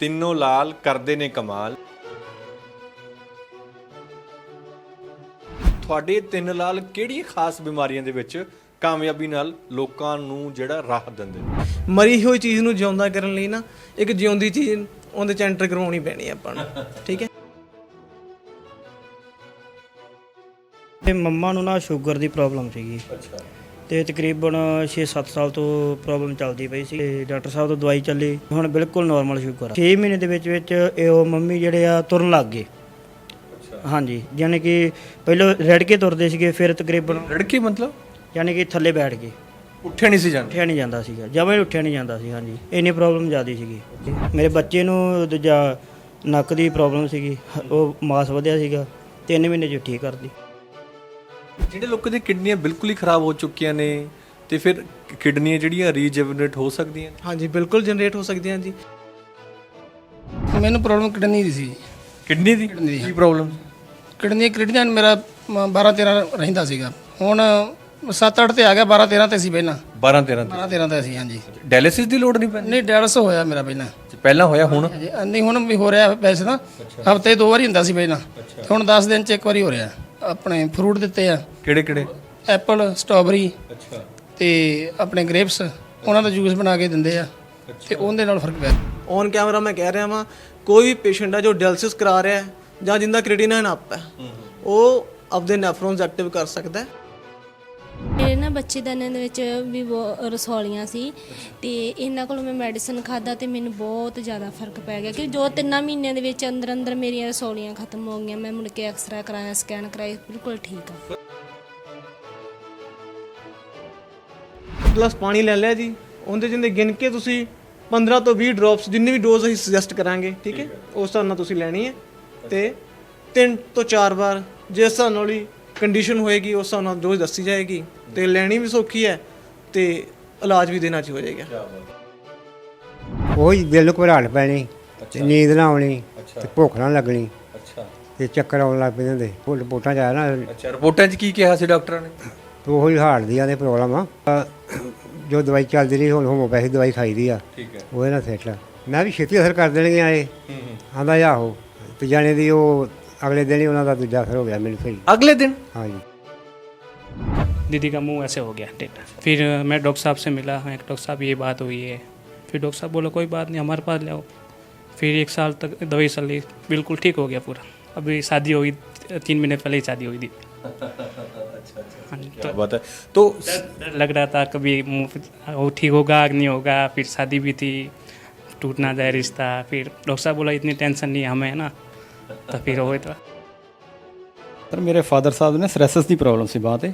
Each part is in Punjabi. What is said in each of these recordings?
ਤਿੰਨੋਂ ਲਾਲ ਕਰਦੇ ਨੇ ਕਮਾਲ। ਤੁਹਾਡੇ ਤਿੰਨ ਲਾਲ ਕਿਹੜੀ ਖਾਸ ਬਿਮਾਰੀਆਂ ਦੇ ਵਿੱਚ ਕਾਮਯਾਬੀ ਨਾਲ ਲੋਕਾਂ ਨੂੰ ਜਿਹੜਾ ਰਾਹ ਦਿੰਦੇ ਨੇ? ਮਰੀ ਹੋਈ ਚੀਜ਼ ਨੂੰ ਜਿਉਂਦਾ ਕਰਨ ਲਈ ਨਾ ਇੱਕ ਜਿਉਂਦੀ ਚੀਜ਼ ਉਹਦੇ ਚ ਐਂਟਰ ਕਰਵਾਉਣੀ ਪੈਣੀ ਆ ਆਪਾਂ ਨੂੰ ਠੀਕ ਹੈ? ਤੇ ਮੰਮਾ ਨੂੰ ਨਾ ਸ਼ੂਗਰ ਦੀ ਪ੍ਰੋਬਲਮ ਸੀਗੀ। ਅੱਛਾ। ਤੇ ਤਕਰੀਬਨ 6-7 ਸਾਲ ਤੋਂ ਪ੍ਰੋਬਲਮ ਚੱਲਦੀ ਪਈ ਸੀ ਤੇ ਡਾਕਟਰ ਸਾਹਿਬ ਤੋਂ ਦਵਾਈ ਚੱਲੀ। ਹੁਣ ਬਿਲਕੁਲ ਨਾਰਮਲ ਸ਼ੂਗਰ ਆ 6 ਮਹੀਨੇ ਦੇ ਵਿੱਚ ਵਿੱਚ ਇਹ ਉਹ ਮੰਮੀ ਜਿਹੜੇ ਆ ਤੁਰਨ ਲੱਗ ਗਏ। ਹਾਂਜੀ ਯਾਨੀ ਕਿ ਪਹਿਲਾਂ ਰੜ ਕੇ ਤੁਰਦੇ ਸੀਗੇ ਫਿਰ ਤਕਰੀਬਨ ਲੜਕੀ ਮਤਲਬ? ਯਾਨੀ ਕਿ ਥੱਲੇ ਬੈਠ ਗਏ। ਉੱਠਿਆ ਨਹੀਂ ਸੀ ਜਾਂਦੇ? ਉੱਠਿਆ ਨਹੀਂ ਜਾਂਦਾ ਸੀਗਾ। ਜਮਾਂ ਉੱਠਿਆ ਨਹੀਂ ਜਾਂਦਾ ਸੀ ਹਾਂਜੀ। ਇੰਨੀ ਪ੍ਰੋਬਲਮ ਜ਼ਿਆਦੀ ਸੀਗੀ। ਮੇਰੇ ਬੱਚੇ ਨੂੰ ਦੂਜਾ ਨੱਕ ਦੀ ਪ੍ਰੋਬਲਮ ਸੀਗੀ। ਉਹ ਮਾਸ ਵਧਿਆ ਸੀਗਾ। 3 ਮਹੀਨੇ ਚ ਠੀਕ ਕਰਦੀ। ਜਿਹੜੇ ਲੋਕਾਂ ਦੀਆਂ ਕਿਡਨੀਆਂ ਬਿਲਕੁਲ ਹੀ ਖਰਾਬ ਹੋ ਚੁੱਕੀਆਂ ਨੇ ਤੇ ਫਿਰ ਕਿਡਨੀਆਂ ਜਿਹੜੀਆਂ ਰੀਜਨਰੇਟ ਹੋ ਸਕਦੀਆਂ ਨੇ। ਹਾਂਜੀ ਬਿਲਕੁਲ ਜਨਰੇਟ ਹੋ ਸਕਦੀਆਂ ਜੀ। ਮੈਨੂੰ ਪ੍ਰੋਬਲਮ ਕਿਡਨੀ ਦੀ ਸੀ। ਕਿਡਨੀ ਦੀ? ਕੀ ਪ੍ਰੋਬਲਮ ਕਿਡਨੀ ਕਿਡਨੀ ਮੇਰਾ 12 13 ਰਹਿੰਦਾ ਸੀਗਾ। ਹੁਣ 7 8 ਤੇ ਆ ਗਿਆ 12 13 ਤੇ ਸੀ ਪਹਿਲਾਂ। 12 13 12 13 ਤੇ ਸੀ ਹਾਂਜੀ। ਡਾਇਲਿਸਿਸ ਦੀ ਲੋੜ ਨਹੀਂ ਪੈਂਦੀ? ਨਹੀਂ ਡਾਇਲਸ ਹੋਇਆ ਮੇਰਾ ਪਹਿਲਾਂ। ਪਹਿਲਾਂ ਹੋਇਆ ਹੁਣ? ਹਾਂਜੀ, ਨਹੀਂ ਹੁਣ ਵੀ ਹੋ ਰਿਹਾ ਵੈਸੇ ਤਾਂ। ਹਫ਼ਤੇ ਦੋ ਵਾਰੀ ਹੁੰਦਾ ਸੀ ਪਹਿਲਾਂ। ਤੇ ਹੁਣ 10 ਦਿਨ ਚ ਇੱਕ ਵਾਰੀ ਹੋ ਰਿਹਾ। ਆਪਣੇ ਫਰੂਟ ਦਿੱਤੇ ਆ। ਕਿਹੜੇ ਕਿਹੜੇ? ਐਪਲ ਸਟ੍ਰਾਬੇਰੀ ਅੱਛਾ। ਤੇ ਆਪਣੇ ਗ੍ਰੇਪਸ ਉਹਨਾਂ ਦਾ ਜੂਸ ਬਣਾ ਕੇ ਦਿੰਦੇ ਆ। ਤੇ ਉਹਦੇ ਨਾਲ ਫ਼ਰਕ ਪਿਆ। ਔਨ ਕੈਮਰਾ ਮੈਂ ਕਹਿ ਰਿਹਾ ਵਾਂ ਕੋਈ ਵੀ ਪੇਸ਼ੈਂਟ ਆ ਜੋ ਡਾਇਲਿਸਿਸ ਕਰਾ ਰਿਹਾ ਹੈ ਜਾਂ ਜਿੰਦਾ ਕ੍ਰੀਟਿਨਾਈਨ ਅਪ ਹੈ ਉਹ ਆਪਦੇ ਨੈਫਰੋਨਸ ਐਕਟਿਵ ਕਰ ਸਕਦਾ ਹੈ। ਮੇਰੇ ਨਾ ਬੱਚੇਦਾਨਾਂ ਦੇ ਵਿੱਚ ਵੀ ਬਹੁਤ ਰਸੌਲੀਆਂ ਸੀ ਤੇ ਇਹਨਾਂ ਕੋਲੋਂ ਮੈਂ ਮੈਡੀਸਨ ਖਾਦਾ ਤੇ ਮੈਨੂੰ ਬਹੁਤ ਜ਼ਿਆਦਾ ਫ਼ਰਕ ਪੈ ਗਿਆ ਕਿ ਜੋ ਤਿੰਨਾਂ ਮਹੀਨਿਆਂ ਦੇ ਵਿੱਚ ਅੰਦਰ ਅੰਦਰ ਮੇਰੀਆਂ ਰਸੌਲੀਆਂ ਖਤਮ ਹੋ ਗਈਆਂ ਮੈਂ ਮੁੜ ਕੇ ਐਕਸਰਾ ਕਰਾਇਆ ਸਕੈਨ ਕਰਾਇਆ ਬਿਲਕੁਲ ਠੀਕ ਆ। ਗਲਾਸ ਪਾਣੀ ਲੈ ਲਿਆ ਜੀ। ਉਹਦੇ ਜਿੰਦੇ ਗਿਣ ਕੇ ਤੁਸੀਂ 15 ਤੋਂ 20 ਡ੍ਰੌਪਸ ਜਿੰਨੀ ਵੀ ਡੋਜ਼ ਅਸੀਂ ਸੁਜੈਸਟ ਕਰਾਂਗੇ ਠੀਕ ਹੈ? ਉਸ ਹਿਸਾਬ ਨਾਲ ਤੁਸੀਂ ਲੈਣੀ ਹੈ ਤੇ ਤਿੰਨ ਤੋਂ ਚਾਰ ਵਾਰ ਜਿਸ ਹਿਸਾਬ ਨਾਲ ਹੀ ਕੰਡੀਸ਼ਨ ਹੋਏਗੀ ਉਸ ਹਿਸਾਬ ਨਾਲ ਡੋਜ਼ ਦੱਸੀ ਜਾਏਗੀ ਤੇ ਲੈਣੀ ਵੀ ਸੌਖੀ ਹੈ ਤੇ ਇਲਾਜ ਵੀ ਦੇਣਾ ਚ ਹੋ ਜਾਏਗਾ। ਉਹ ਹੀ ਦਿਲ ਨੂੰ ਘਬਰਾਹਟ ਪੈਣੀ ਤੇ ਨੀਂਦ ਨਾ ਆਉਣੀ ਤੇ ਭੁੱਖ ਨਾ ਲੱਗਣੀ ਅੱਛਾ। ਤੇ ਚੱਕਰ ਆਉਣ ਲੱਗ ਪੈਂਦੇ ਹੁੰਦੇ ਉਹ ਰਿਪੋਰਟਾਂ ਚ ਆਇਆ ਨਾ। ਅੱਛਾ ਰਿਪੋਰਟਾਂ 'ਚ ਕੀ ਕਿਹਾ ਸੀ ਡਾਕਟਰਾਂ ਨੇ? ਉਹੀ ਹਾਰਟ ਦੀਆਂ ਨੇ ਪ੍ਰੋਬਲਮ ਆ। ਜੋ ਦਵਾਈ ਚੱਲਦੀ ਰਹੀ ਹੁਣ ਹੋਮੋਪੈਥੀ ਦਵਾਈ ਖਾਈਦੀ ਆ। ਠੀਕ ਹੈ। ਉਹਦੇ ਨਾਲ ਸੈੱਟ ਮੈਂ ਵੀ ਛੇਤੀ ਅਸਰ ਕਰ ਦੇਣਗੇ ਆਏ ਆਂਦਾ ਆਹੋ ਤੇ ਜਾਣੇ ਦੀ ਉਹ ਅਗਲੇ ਦਿਨ ਹੀ ਉਹਨਾਂ ਦਾ ਦੂਜਾ ਅਸਰ ਹੋ ਗਿਆ ਮੈਨੂੰ ਸਹੀ ਅਗਲੇ ਦਿਨ ਹਾਂਜੀ दीदी का मुंह ऐसे हो गया टेढ़ा फिर अ, मैं डॉक्टर साहब से मिला हाँ डॉक्टर साहब ये बात हुई है फिर डॉक्टर साहब बोला कोई बात नहीं हमारे पास ले आओ फिर एक साल तक दवाई चली बिल्कुल ठीक हो गया पूरा अभी शादी होगी तीन महीने पहले ही शादी हुई थी हाँ जी, क्या तो बात है तो डर डर लग रहा था कभी मुंह पे- वो ठीक होगा कि नहीं होगा फिर शादी भी थी टूट ना जाए रिश्ता फिर डॉक्टर साहब बोला इतनी टेंशन नहीं है हमें है ना ਤਾਂ ਫਿਰ ਉਹ ਇਤਰਾ ਪਰ ਮੇਰੇ ਫਾਦਰ ਸਾਹਿਬ ਨੇ ਸਰੈਸਸ ਦੀ ਪ੍ਰੋਬਲਮ ਸੀ ਬਾਹ ਤੇ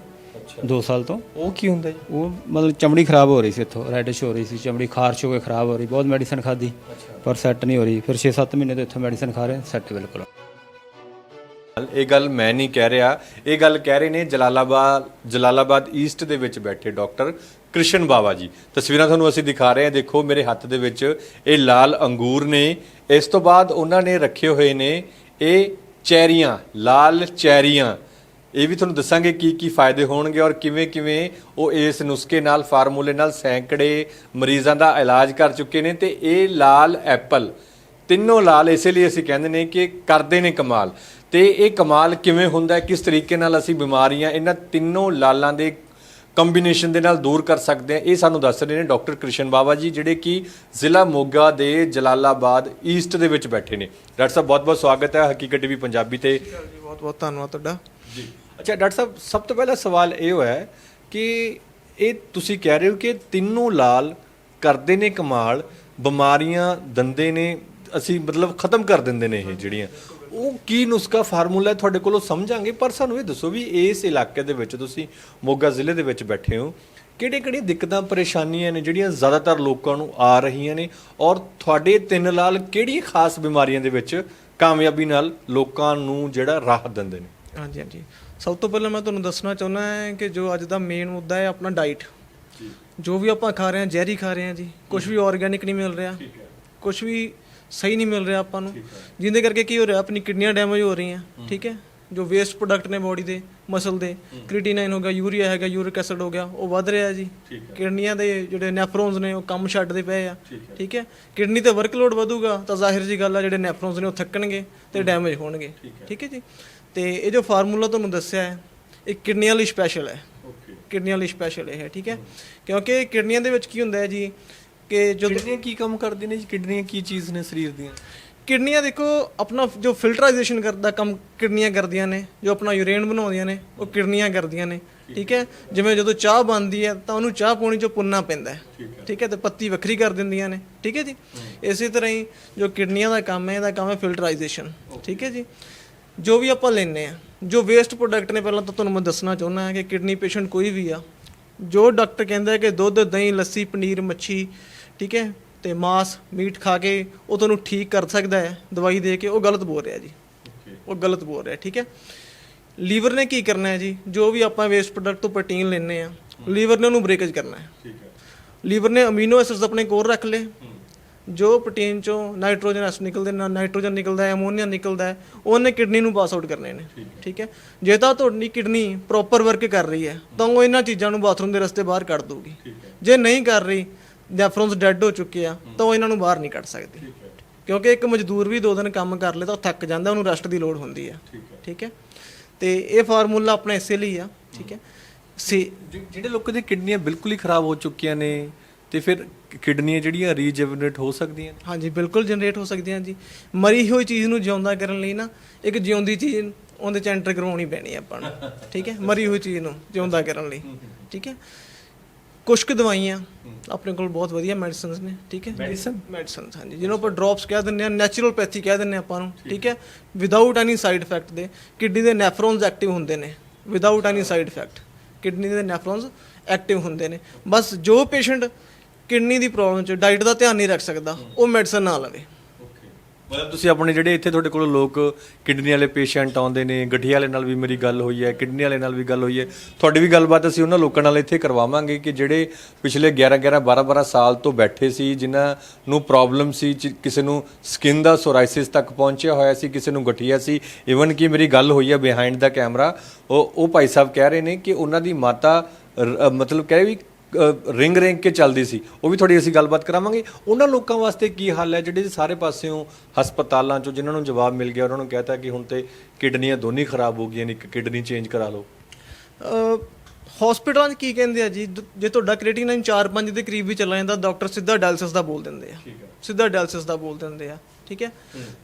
ਦੋ ਸਾਲ ਤੋਂ। ਉਹ ਕੀ ਹੁੰਦਾ ਜੀ? ਉਹ ਮਤਲਬ ਚਮੜੀ ਖਰਾਬ ਹੋ ਰਹੀ ਸੀ ਇੱਥੋਂ ਰੈਡਿਸ਼ ਹੋ ਰਹੀ ਸੀ ਚਮੜੀ ਖਾਰਸ਼ ਹੋ ਕੇ ਖਰਾਬ ਹੋ ਰਹੀ ਬਹੁਤ ਮੈਡੀਸਨ ਖਾਦੀ ਪਰ ਸੈੱਟ ਨਹੀਂ ਹੋ ਰਹੀ। ਫਿਰ 6-7 ਮਹੀਨੇ ਤੋਂ ਇੱਥੋਂ ਮੈਡੀਸਨ ਖਾ ਰਹੇ ਸੈੱਟ ਬਿਲਕੁਲ। ਇਹ ਗੱਲ ਮੈਂ ਨਹੀਂ ਕਹਿ ਰਿਹਾ। ਇਹ ਗੱਲ ਕਹਿ ਰਹੇ ਨੇ ਜਲਾਲਾਬਾਦ ਜਲਾਲਾਬਾਦ ਈਸਟ ਦੇ ਵਿੱਚ ਬੈਠੇ ਡਾਕਟਰ ਕ੍ਰਿਸ਼ਨ ਬਾਵਾ ਜੀ। ਤਸਵੀਰਾਂ ਤੁਹਾਨੂੰ ਅਸੀਂ ਦਿਖਾ ਰਹੇ ਹਾਂ। ਦੇਖੋ ਮੇਰੇ ਹੱਥ ਦੇ ਵਿੱਚ ਇਹ ਲਾਲ ਅੰਗੂਰ ਨੇ। ਇਸ ਤੋਂ ਬਾਅਦ ਉਹਨਾਂ ਨੇ ਰੱਖੇ ਹੋਏ ਨੇ ਇਹ ਚੈਰੀਆਂ, ਲਾਲ ਚੈਰੀਆਂ। ਇਹ ਵੀ ਤੁਹਾਨੂੰ ਦੱਸਾਂਗੇ ਕੀ ਕੀ ਫਾਇਦੇ ਹੋਣਗੇ ਔਰ ਕਿਵੇਂ ਕਿਵੇਂ ਉਹ ਇਸ ਨੁਸਖੇ ਨਾਲ, ਫਾਰਮੂਲੇ ਨਾਲ ਸੈਂਕੜੇ ਮਰੀਜ਼ਾਂ ਦਾ ਇਲਾਜ ਕਰ ਚੁੱਕੇ ਨੇ ਤੇ ਇਹ ਲਾਲ ਐਪਲ, ਤਿੰਨੋਂ ਲਾਲ ਇਸੇ ਲਈ ਅਸੀਂ ਕਹਿੰਦੇ ਨੇ ਕਿ ਕਰਦੇ ਨੇ ਕਮਾਲ। ਤੇ ਇਹ ਕਮਾਲ ਕਿਵੇਂ ਹੁੰਦਾ ਕਿਸ ਤਰੀਕੇ ਨਾਲ ਅਸੀਂ ਬਿਮਾਰੀਆਂ ਇਹਨਾਂ ਤਿੰਨੋਂ ਲਾਲਾਂ ਦੇ ਕੰਬੀਨੇਸ਼ਨ ਦੇ ਨਾਲ ਦੂਰ ਕਰ ਸਕਦੇ ਹਾਂ ਇਹ ਸਾਨੂੰ ਦੱਸ ਰਹੇ ਨੇ ਡਾਕਟਰ ਕ੍ਰਿਸ਼ਨ ਬਾਬਾ ਜੀ ਜਿਹੜੇ ਕਿ ਜ਼ਿਲ੍ਹਾ ਮੋਗਾ ਦੇ ਜਲਾਲਾਬਾਦ ਈਸਟ ਦੇ ਵਿੱਚ ਬੈਠੇ ਨੇ। ਡਾਕਟਰ ਸਾਹਿਬ ਬਹੁਤ-ਬਹੁਤ ਸਵਾਗਤ ਹੈ ਹਕੀਕਤ ਟੀਵੀ ਪੰਜਾਬੀ ਤੇ। ਜੀ ਬਹੁਤ ਬਹੁਤ ਧੰਨਵਾਦ ਤੁਹਾਡਾ। ਜੀ। ਅੱਛਾ ਡਾਕਟਰ ਸਾਹਿਬ ਸਭ ਤੋਂ ਪਹਿਲਾ ਸਵਾਲ ਇਹ ਹੋਇਆ ਕਿ ਇਹ ਤੁਸੀਂ ਕਹਿ ਰਹੇ ਹੋ ਕਿ ਤਿੰਨੋਂ ਲਾਲ ਕਰਦੇ ਨੇ ਕਮਾਲ ਬਿਮਾਰੀਆਂ ਦੰਦੇ ਨੇ ਅਸੀਂ ਮਤਲਬ ਖਤਮ ਕਰ ਦਿੰਦੇ ਨੇ ਇਹ ਜਿਹੜੀਆਂ। ਉਹ ਕੀ ਨੁਸਖਾ ਫਾਰਮੂਲਾ ਹੈ ਤੁਹਾਡੇ ਕੋਲੋਂ ਸਮਝਾਂਗੇ? ਪਰ ਸਾਨੂੰ ਇਹ ਦੱਸੋ ਵੀ ਇਸ ਇਲਾਕੇ ਦੇ ਵਿੱਚ ਤੁਸੀਂ ਮੋਗਾ ਜ਼ਿਲ੍ਹੇ ਦੇ ਵਿੱਚ ਬੈਠੇ ਹੋ ਕਿਹੜੇ ਕਿਹੜੀ ਦਿੱਕਤਾਂ ਪਰੇਸ਼ਾਨੀਆਂ ਨੇ ਜਿਹੜੀਆਂ ਜ਼ਿਆਦਾਤਰ ਲੋਕਾਂ ਨੂੰ ਆ ਰਹੀਆਂ ਨੇ? ਔਰ ਤੁਹਾਡੇ ਤਿੰਨ ਲਾਲ ਕਿਹੜੀ ਖਾਸ ਬਿਮਾਰੀਆਂ ਦੇ ਵਿੱਚ ਕਾਮਯਾਬੀ ਨਾਲ ਲੋਕਾਂ ਨੂੰ ਜਿਹੜਾ ਰਾਹਤ ਦਿੰਦੇ ਨੇ? ਹਾਂਜੀ ਹਾਂਜੀ। ਸਭ ਤੋਂ ਪਹਿਲਾਂ ਮੈਂ ਤੁਹਾਨੂੰ ਦੱਸਣਾ ਚਾਹੁੰਦਾ ਹਾਂ ਕਿ ਜੋ ਅੱਜ ਦਾ ਮੇਨ ਮੁੱਦਾ ਹੈ ਆਪਣਾ ਡਾਈਟ ਜੋ ਵੀ ਆਪਾਂ ਖਾ ਰਹੇ ਹਾਂ ਜ਼ਹਿਰੀ ਖਾ ਰਹੇ ਹਾਂ ਜੀ। ਕੁਝ ਵੀ ਆਰਗੈਨਿਕ ਨਹੀਂ ਮਿਲ ਰਿਹਾ। ਕੁਝ ਵੀ ਸਹੀ ਨਹੀਂ ਮਿਲ ਰਿਹਾ ਆਪਾਂ ਨੂੰ। ਜਿਹਦੇ ਕਰਕੇ ਕੀ ਹੋ ਰਿਹਾ ਆਪਣੀ ਕਿਡਨੀਆਂ ਡੈਮੇਜ ਹੋ ਰਹੀਆਂ ਠੀਕ ਹੈ? ਜੋ ਵੇਸਟ ਪ੍ਰੋਡਕਟ ਨੇ ਬੋਡੀ ਦੇ ਮਸਲ ਦੇ ਕ੍ਰੀਟੀਨਾਈਨ ਹੋ ਗਿਆ ਯੂਰੀਆ ਹੈਗਾ ਯੂਰਿਕ ਐਸਿਡ ਹੋ ਗਿਆ ਉਹ ਵੱਧ ਰਿਹਾ ਜੀ। ਕਿਡਨੀਆਂ ਦੇ ਜਿਹੜੇ ਨੈਫਰੋਨਸ ਨੇ ਉਹ ਕੰਮ ਛੱਡਦੇ ਪਏ ਆ ਠੀਕ ਹੈ। ਕਿਡਨੀ ਤੇ ਵਰਕਲੋਡ ਵਧੂਗਾ ਤਾਂ ਜ਼ਾਹਿਰ ਜੀ ਗੱਲ ਆ ਜਿਹੜੇ ਨੈਫਰੋਨਸ ਨੇ ਉਹ ਥੱਕਣਗੇ ਤੇ ਡੈਮੇਜ ਹੋਣਗੇ ਠੀਕ ਹੈ। ਜੀ? ਤੇ ਇਹ ਜੋ ਫਾਰਮੂਲਾ ਤੁਹਾਨੂੰ ਦੱਸਿਆ ਹੈ ਇਹ ਕਿਡਨੀਆਂ ਲਈ ਸਪੈਸ਼ਲ ਹੈ। ਕਿਡਨੀਆਂ ਲਈ ਸਪੈਸ਼ਲ ਹੈ ਠੀਕ ਹੈ। ਕਿਉਂਕਿ ਕਿਡਨੀਆਂ ਦੇ ਵਿੱਚ ਕੀ ਹੁੰਦਾ ਹੈ ਜੀ ਕਿ ਜੋ ਕਿਡਨੀਆਂ ਕੀ ਕੰਮ ਕਰਦੀਆਂ ਨੇ ਜੀ ਕਿਡਨੀਆਂ ਕੀ ਚੀਜ਼ ਨੇ ਸਰੀਰ ਦੀਆਂ। ਕਿਡਨੀਆਂ ਦੇਖੋ ਆਪਣਾ ਜੋ ਫਿਲਟਰਾਈਜੇਸ਼ਨ ਕਰਦਾ ਕੰਮ ਕਿਡਨੀਆਂ ਕਰਦੀਆਂ ਨੇ ਜੋ ਆਪਣਾ ਯੂਰੇਨ ਬਣਾਉਂਦੀਆਂ ਨੇ ਉਹ ਕਿਡਨੀਆਂ ਕਰਦੀਆਂ ਨੇ ਠੀਕ ਹੈ? ਜਿਵੇਂ ਜਦੋਂ ਚਾਹ ਬਣਦੀ ਹੈ ਤਾਂ ਉਹਨੂੰ ਚਾਹ ਪਾਣੀ ਚੋਂ ਪੁੰਨਾ ਪੈਂਦਾ ਹੈ ਠੀਕ ਹੈ। ਤੇ ਪੱਤੀ ਵੱਖਰੀ ਕਰ ਦਿੰਦੀਆਂ ਨੇ ਠੀਕ ਹੈ ਜੀ? ਇਸੇ ਤਰ੍ਹਾਂ ਹੀ ਜੋ ਕਿਡਨੀਆਂ ਦਾ ਕੰਮ ਹੈ ਇਹਦਾ ਕੰਮ ਹੈ ਫਿਲਟਰਾਈਜੇਸ਼ਨ ਠੀਕ ਹੈ ਜੀ? ਜੋ ਵੀ ਆਪਾਂ ਲੈਨੇ ਆ ਜੋ ਵੇਸਟ ਪ੍ਰੋਡਕਟ ਨੇ ਪਹਿਲਾਂ ਤਾਂ ਤੁਹਾਨੂੰ ਮੈਂ ਦੱਸਣਾ ਚਾਹੁੰਦਾ ਹਾਂ ਕਿ ਕਿਡਨੀ ਪੇਸ਼ੈਂਟ ਕੋਈ ਵੀ ਆ ਜੋ ਡਾਕਟਰ ਕਹਿੰਦਾ ਹੈ ਕਿ ਦੁੱਧ ਦਹੀਂ ਲੱਸੀ ਪਨੀਰ ਮੱਛੀ ਠੀਕ ਹੈ? ਤੇ ਮਾਸ ਮੀਟ ਖਾ ਕੇ ਉਹ ਤੁਹਾਨੂੰ ਠੀਕ ਕਰ ਸਕਦਾ ਹੈ। ਦਵਾਈ ਦੇ ਕੇ ਉਹ ਗਲਤ ਬੋਲ ਰਿਹਾ ਜੀ। ਉਹ ਗਲਤ ਬੋਲ ਰਿਹਾ ਠੀਕ ਹੈ? ਲੀਵਰ ਨੇ ਕੀ ਕਰਨਾ ਹੈ ਜੀ? ਜੋ ਵੀ ਆਪਾਂ ਵੇਸਟ ਪ੍ਰੋਡਕਟ ਤੋਂ ਪ੍ਰੋਟੀਨ ਲੈਨੇ ਆ ਲੀਵਰ ਨੇ ਉਹਨੂੰ ਬ੍ਰੇਕੇਜ ਕਰਨਾ ਹੈ। ਠੀਕ ਹੈ। ਲੀਵਰ ਨੇ ਅਮੀਨੋ ਐਸਿਡਸ ਆਪਣੇ ਕੋਲ ਰੱਖ ਲਏ। ਜੋ ਪ੍ਰੋਟੀਨ ਚੋਂ ਨਾਈਟ੍ਰੋਜਨ ਐਸਿਡ ਨਿਕਲਦੇ ਨੇ ਨਾਈਟ੍ਰੋਜਨ ਨਿਕਲਦਾ ਹੈ ਅਮੋਨੀਆ ਨਿਕਲਦਾ ਹੈ ਉਹਨੇ ਕਿਡਨੀ ਨੂੰ ਪਾਸ ਆਊਟ ਕਰਨੇ ਨੇ। ਠੀਕ ਹੈ। ਜੇ ਤਾਂ ਤੁਹਾਡੀ ਕਿਡਨੀ ਪ੍ਰੋਪਰ ਵਰਕ ਕਰ ਰਹੀ ਹੈ ਤਾਂ ਉਹ ਇਹਨਾਂ ਚੀਜ਼ਾਂ ਨੂੰ ਬਾਥਰੂਮ ਦੇ ਰਸਤੇ ਬਾਹਰ ਕੱਢ ਦੂਗੀ ਜੇ ਨਹੀਂ ਕਰ ਰਹੀ ਨੈਫਰੋਨਸ ਡੈੱਡ ਹੋ ਚੁੱਕੇ ਆ ਤਾਂ ਉਹ ਇਹਨਾਂ ਨੂੰ ਬਾਹਰ ਨਹੀਂ ਕੱਢ ਸਕਦੀ। ਕਿਉਂਕਿ ਇੱਕ ਮਜ਼ਦੂਰ ਵੀ ਦੋ ਦਿਨ ਕੰਮ ਕਰ ਲੇ ਤਾਂ ਉਹ ਥੱਕ ਜਾਂਦਾ ਉਹਨੂੰ ਰੈਸਟ ਦੀ ਲੋੜ ਹੁੰਦੀ ਹੈ। ਠੀਕ ਹੈ? ਤੇ ਇਹ ਫਾਰਮੂਲਾ ਆਪਣਾ ਇਸੇ ਲਈ ਆ ਠੀਕ ਹੈ? ਸੀ ਜਿਹੜੇ ਲੋਕਾਂ ਦੀਆਂ ਕਿਡਨੀਆਂ ਬਿਲਕੁਲ ਹੀ ਖਰਾਬ ਹੋ ਚੁੱਕੀਆਂ ਨੇ ਤੇ ਫਿਰ ਕਿਡਨੀਆਂ ਜਿਹੜੀਆਂ ਰੀਜਨਰੇਟ ਹੋ ਸਕਦੀਆਂ ਨੇ? ਹਾਂਜੀ ਬਿਲਕੁਲ ਜਨਰੇਟ ਹੋ ਸਕਦੀਆਂ ਜੀ। ਮਰੀ ਹੋਈ ਚੀਜ਼ ਨੂੰ ਜਿਉਂਦਾ ਕਰਨ ਲਈ ਨਾ ਇੱਕ ਜਿਉਂਦੀ ਚੀਜ਼ ਉਹਦੇ ਚ ਐਂਟਰ ਕਰਵਾਉਣੀ ਪੈਣੀ ਆਪਾਂ ਨੂੰ ਠੀਕ ਹੈ? ਮਰੀ ਹੋਈ ਚੀਜ਼ ਨੂੰ ਜਿਉਂਦਾ ਕਰਨ ਲਈ ਠੀਕ ਹੈ? ਕੁਝ ਕੁ ਦਵਾਈਆਂ ਆਪਣੇ ਕੋਲ ਬਹੁਤ ਵਧੀਆ ਮੈਡੀਸਿਨਸ ਨੇ ਠੀਕ ਹੈ? ਮੈਡੀਸਨ ਮੈਡੀਸਿਨਸ ਹਾਂਜੀ ਜਿਹਨੂੰ ਆਪਾਂ ਡ੍ਰੌਪਸ ਕਹਿ ਦਿੰਦੇ ਆ ਨੈਚੁਰਲਪੈਥੀ ਕਹਿ ਦਿੰਦੇ ਆ ਆਪਾਂ ਨੂੰ ਠੀਕ ਹੈ? ਵਿਦਆਊਟ ਐਨੀ ਸਾਈਡ ਇਫੈਕਟ ਦੇ ਕਿਡਨੀ ਦੇ ਨੈਫਰੋਨਸ ਐਕਟਿਵ ਹੁੰਦੇ ਨੇ without any side effect kidney ਦੇ ਨੈਫਰੋਨਸ ਐਕਟਿਵ ਹੁੰਦੇ ਨੇ। ਬਸ ਜੋ ਪੇਸ਼ੈਂਟ ਕਿਡਨੀ ਦੀ ਪ੍ਰੋਬਲਮ ਚ ਡਾਈਟ ਦਾ ਧਿਆਨ ਨਹੀਂ ਰੱਖ ਸਕਦਾ ਉਹ ਮੈਡੀਸਨ ਨਾ ਲਵੇ। ਮਤਲਬ ਤੁਸੀਂ ਆਪਣੇ ਜਿਹੜੇ ਇੱਥੇ ਤੁਹਾਡੇ ਕੋਲ ਲੋਕ ਕਿਡਨੀ ਵਾਲੇ ਪੇਸ਼ੈਂਟ ਆਉਂਦੇ ਨੇ ਗਠੀਆ ਵਾਲੇ ਨਾਲ ਵੀ ਮੇਰੀ ਗੱਲ ਹੋਈ ਹੈ ਕਿਡਨੀ ਵਾਲੇ ਨਾਲ ਵੀ ਗੱਲ ਹੋਈ ਹੈ ਤੁਹਾਡੀ ਵੀ ਗੱਲਬਾਤ ਅਸੀਂ ਉਹਨਾਂ ਲੋਕਾਂ ਨਾਲ ਇੱਥੇ ਕਰਵਾਵਾਂਗੇ ਕਿ ਜਿਹੜੇ ਪਿਛਲੇ 11 11 12 12 ਸਾਲ ਤੋਂ ਬੈਠੇ ਸੀ ਜਿਨ੍ਹਾਂ ਨੂੰ ਪ੍ਰੋਬਲਮ ਸੀ ਚ ਕਿਸੇ ਨੂੰ ਸਕਿਨ ਦਾ ਸੋਰਾਇਸਿਸ ਤੱਕ ਪਹੁੰਚਿਆ ਹੋਇਆ ਸੀ ਕਿਸੇ ਨੂੰ ਗਠੀਆ ਸੀ ਇਵਨ ਕਿ ਮੇਰੀ ਗੱਲ ਹੋਈ ਹੈ ਬਿਹਾਈਂਡ ਦਾ ਕੈਮਰਾ ਉਹ ਉਹ ਭਾਈ ਸਾਹਿਬ ਕਹਿ ਰਹੇ ਨੇ ਕਿ ਉਹਨਾਂ ਦੀ ਮਾਤਾ ਰ- ਅ, ਮਤਲਬ ਕਹਿ ਰਹੇ ਵੀ ਰਿੰਗ ਰਿੰਗ ਕੇ ਚੱਲਦੀ ਸੀ। ਉਹ ਵੀ ਥੋੜੀ ਅਸੀਂ ਗੱਲਬਾਤ ਕਰਾਵਾਂਗੇ। ਉਹਨਾਂ ਲੋਕਾਂ ਵਾਸਤੇ ਕੀ ਹੱਲ ਹੈ? ਜਿਹੜੇ ਸਾਰੇ ਪਾਸਿਓਂ ਹਸਪਤਾਲਾਂ ਚੋਂ ਜਿਨ੍ਹਾਂ ਨੂੰ ਜਵਾਬ ਮਿਲ ਗਿਆ ਉਹਨਾਂ ਨੂੰ ਕਹਿਤਾ ਕਿ ਹੁਣ ਤੇ ਕਿਡਨੀਆਂ ਦੋਨੀ ਖਰਾਬ ਹੋ ਗਈਆਂ ਨੇ ਇੱਕ ਕਿਡਨੀ ਚੇਂਜ ਕਰਾ ਲਓ। ਹਸਪੀਟਲਾਂ 'ਚ ਕੀ ਕਹਿੰਦੇ ਆ ਜੀ? ਜੇ ਤੁਹਾਡਾ ਕ੍ਰੀਟੀਨਾਈਨ 4-5 ਦੇ ਕਰੀਬ ਵੀ ਚੱਲਾ ਜਾਂਦਾ ਡਾਕਟਰ ਸਿੱਧਾ ਡਾਇਲਿਸਿਸ ਦਾ ਬੋਲ ਦਿੰਦੇ ਆ। ਸਿੱਧਾ ਡਾਇਲਿਸਿਸ ਦਾ ਬੋਲ ਦਿੰਦੇ ਆ। ਠੀਕ ਹੈ?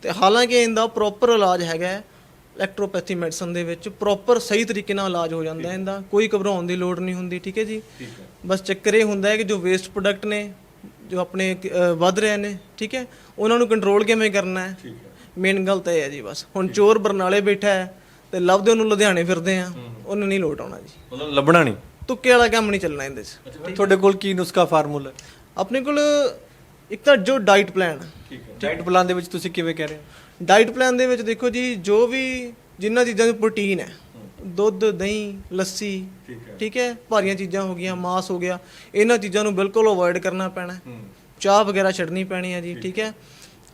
ਤੇ ਹਾਲਾਂਕਿ ਇਹਦਾ ਪ੍ਰੋਪਰ ਇਲਾਜ ਹੈਗਾ ਇਲੈਕਟ੍ਰੋਪੈਥੀ ਮੈਡੀਸਨ ਦੇ ਵਿੱਚ ਪ੍ਰੋਪਰ ਸਹੀ ਤਰੀਕੇ ਨਾਲ ਇਲਾਜ ਹੋ ਜਾਂਦਾ ਇਹਦਾ ਕੋਈ ਘਬਰਾਉਣ ਦੀ ਲੋੜ ਨਹੀਂ ਹੁੰਦੀ ਠੀਕ ਹੈ ਜੀ? ਬਸ ਚੱਕਰ ਇਹ ਹੁੰਦਾ ਹੈ ਕਿ ਜੋ ਵੇਸਟ ਪ੍ਰੋਡਕਟ ਨੇ ਜੋ ਆਪਣੇ ਵੱਧ ਰਹੇ ਨੇ ਠੀਕ ਹੈ? ਉਹਨਾਂ ਨੂੰ ਕੰਟਰੋਲ ਕਿਵੇਂ ਕਰਨਾ ਹੈ? ਮੇਨ ਗੱਲ ਤਾਂ ਇਹ ਹੈ ਜੀ ਬਸ। ਹੁਣ ਚੋਰ ਬਰਨਾਲੇ ਬੈਠਾ ਹੈ ਤੇ ਲੱਭਦੇ ਉਹਨੂੰ ਲੁਧਿਆਣੇ ਫਿਰਦੇ ਆ ਉਹਨੂੰ ਨਹੀਂ ਲੋਟ ਆਉਣਾ ਜੀ। ਮਤਲਬ ਲੱਭਣਾ ਨਹੀਂ? ਤੁੱਕੇ ਵਾਲਾ ਕੰਮ ਨਹੀਂ ਚੱਲਣਾ ਇਹਦੇ 'ਚ। ਤੁਹਾਡੇ ਕੋਲ ਕੀ ਨੁਸਖਾ ਫਾਰਮੂਲਾ ਆਪਣੇ ਕੋਲ ਇੱਕ ਤਾਂ ਜੋ ਡਾਈਟ ਪਲਾਨ ਠੀਕ ਹੈ। ਡਾਈਟ ਪਲਾਨ ਦੇ ਵਿੱਚ ਤੁਸੀਂ ਕਿਵੇਂ ਕਹਿ ਰਹੇ ਹੋ? ਡਾਈਟ ਪਲਾਨ ਦੇ ਵਿੱਚ ਦੇਖੋ ਜੀ ਜੋ ਵੀ ਜਿੰਨਾ ਚੀਜ਼ਾਂ 'ਚ ਪ੍ਰੋਟੀਨ ਹੈ ਦੁੱਧ ਦਹੀਂ ਲੱਸੀ ਠੀਕ ਹੈ। ਭਾਰੀਆਂ ਚੀਜ਼ਾਂ ਹੋ ਗਈਆਂ ਮਾਸ ਹੋ ਗਿਆ ਇਹਨਾਂ ਚੀਜ਼ਾਂ ਨੂੰ ਬਿਲਕੁਲ ਅਵੋਇਡ ਕਰਨਾ ਪੈਣਾ। ਚਾਹ ਵਗੈਰਾ ਛੱਡਣੀ ਪੈਣੀ ਹੈ ਜੀ ਠੀਕ ਹੈ।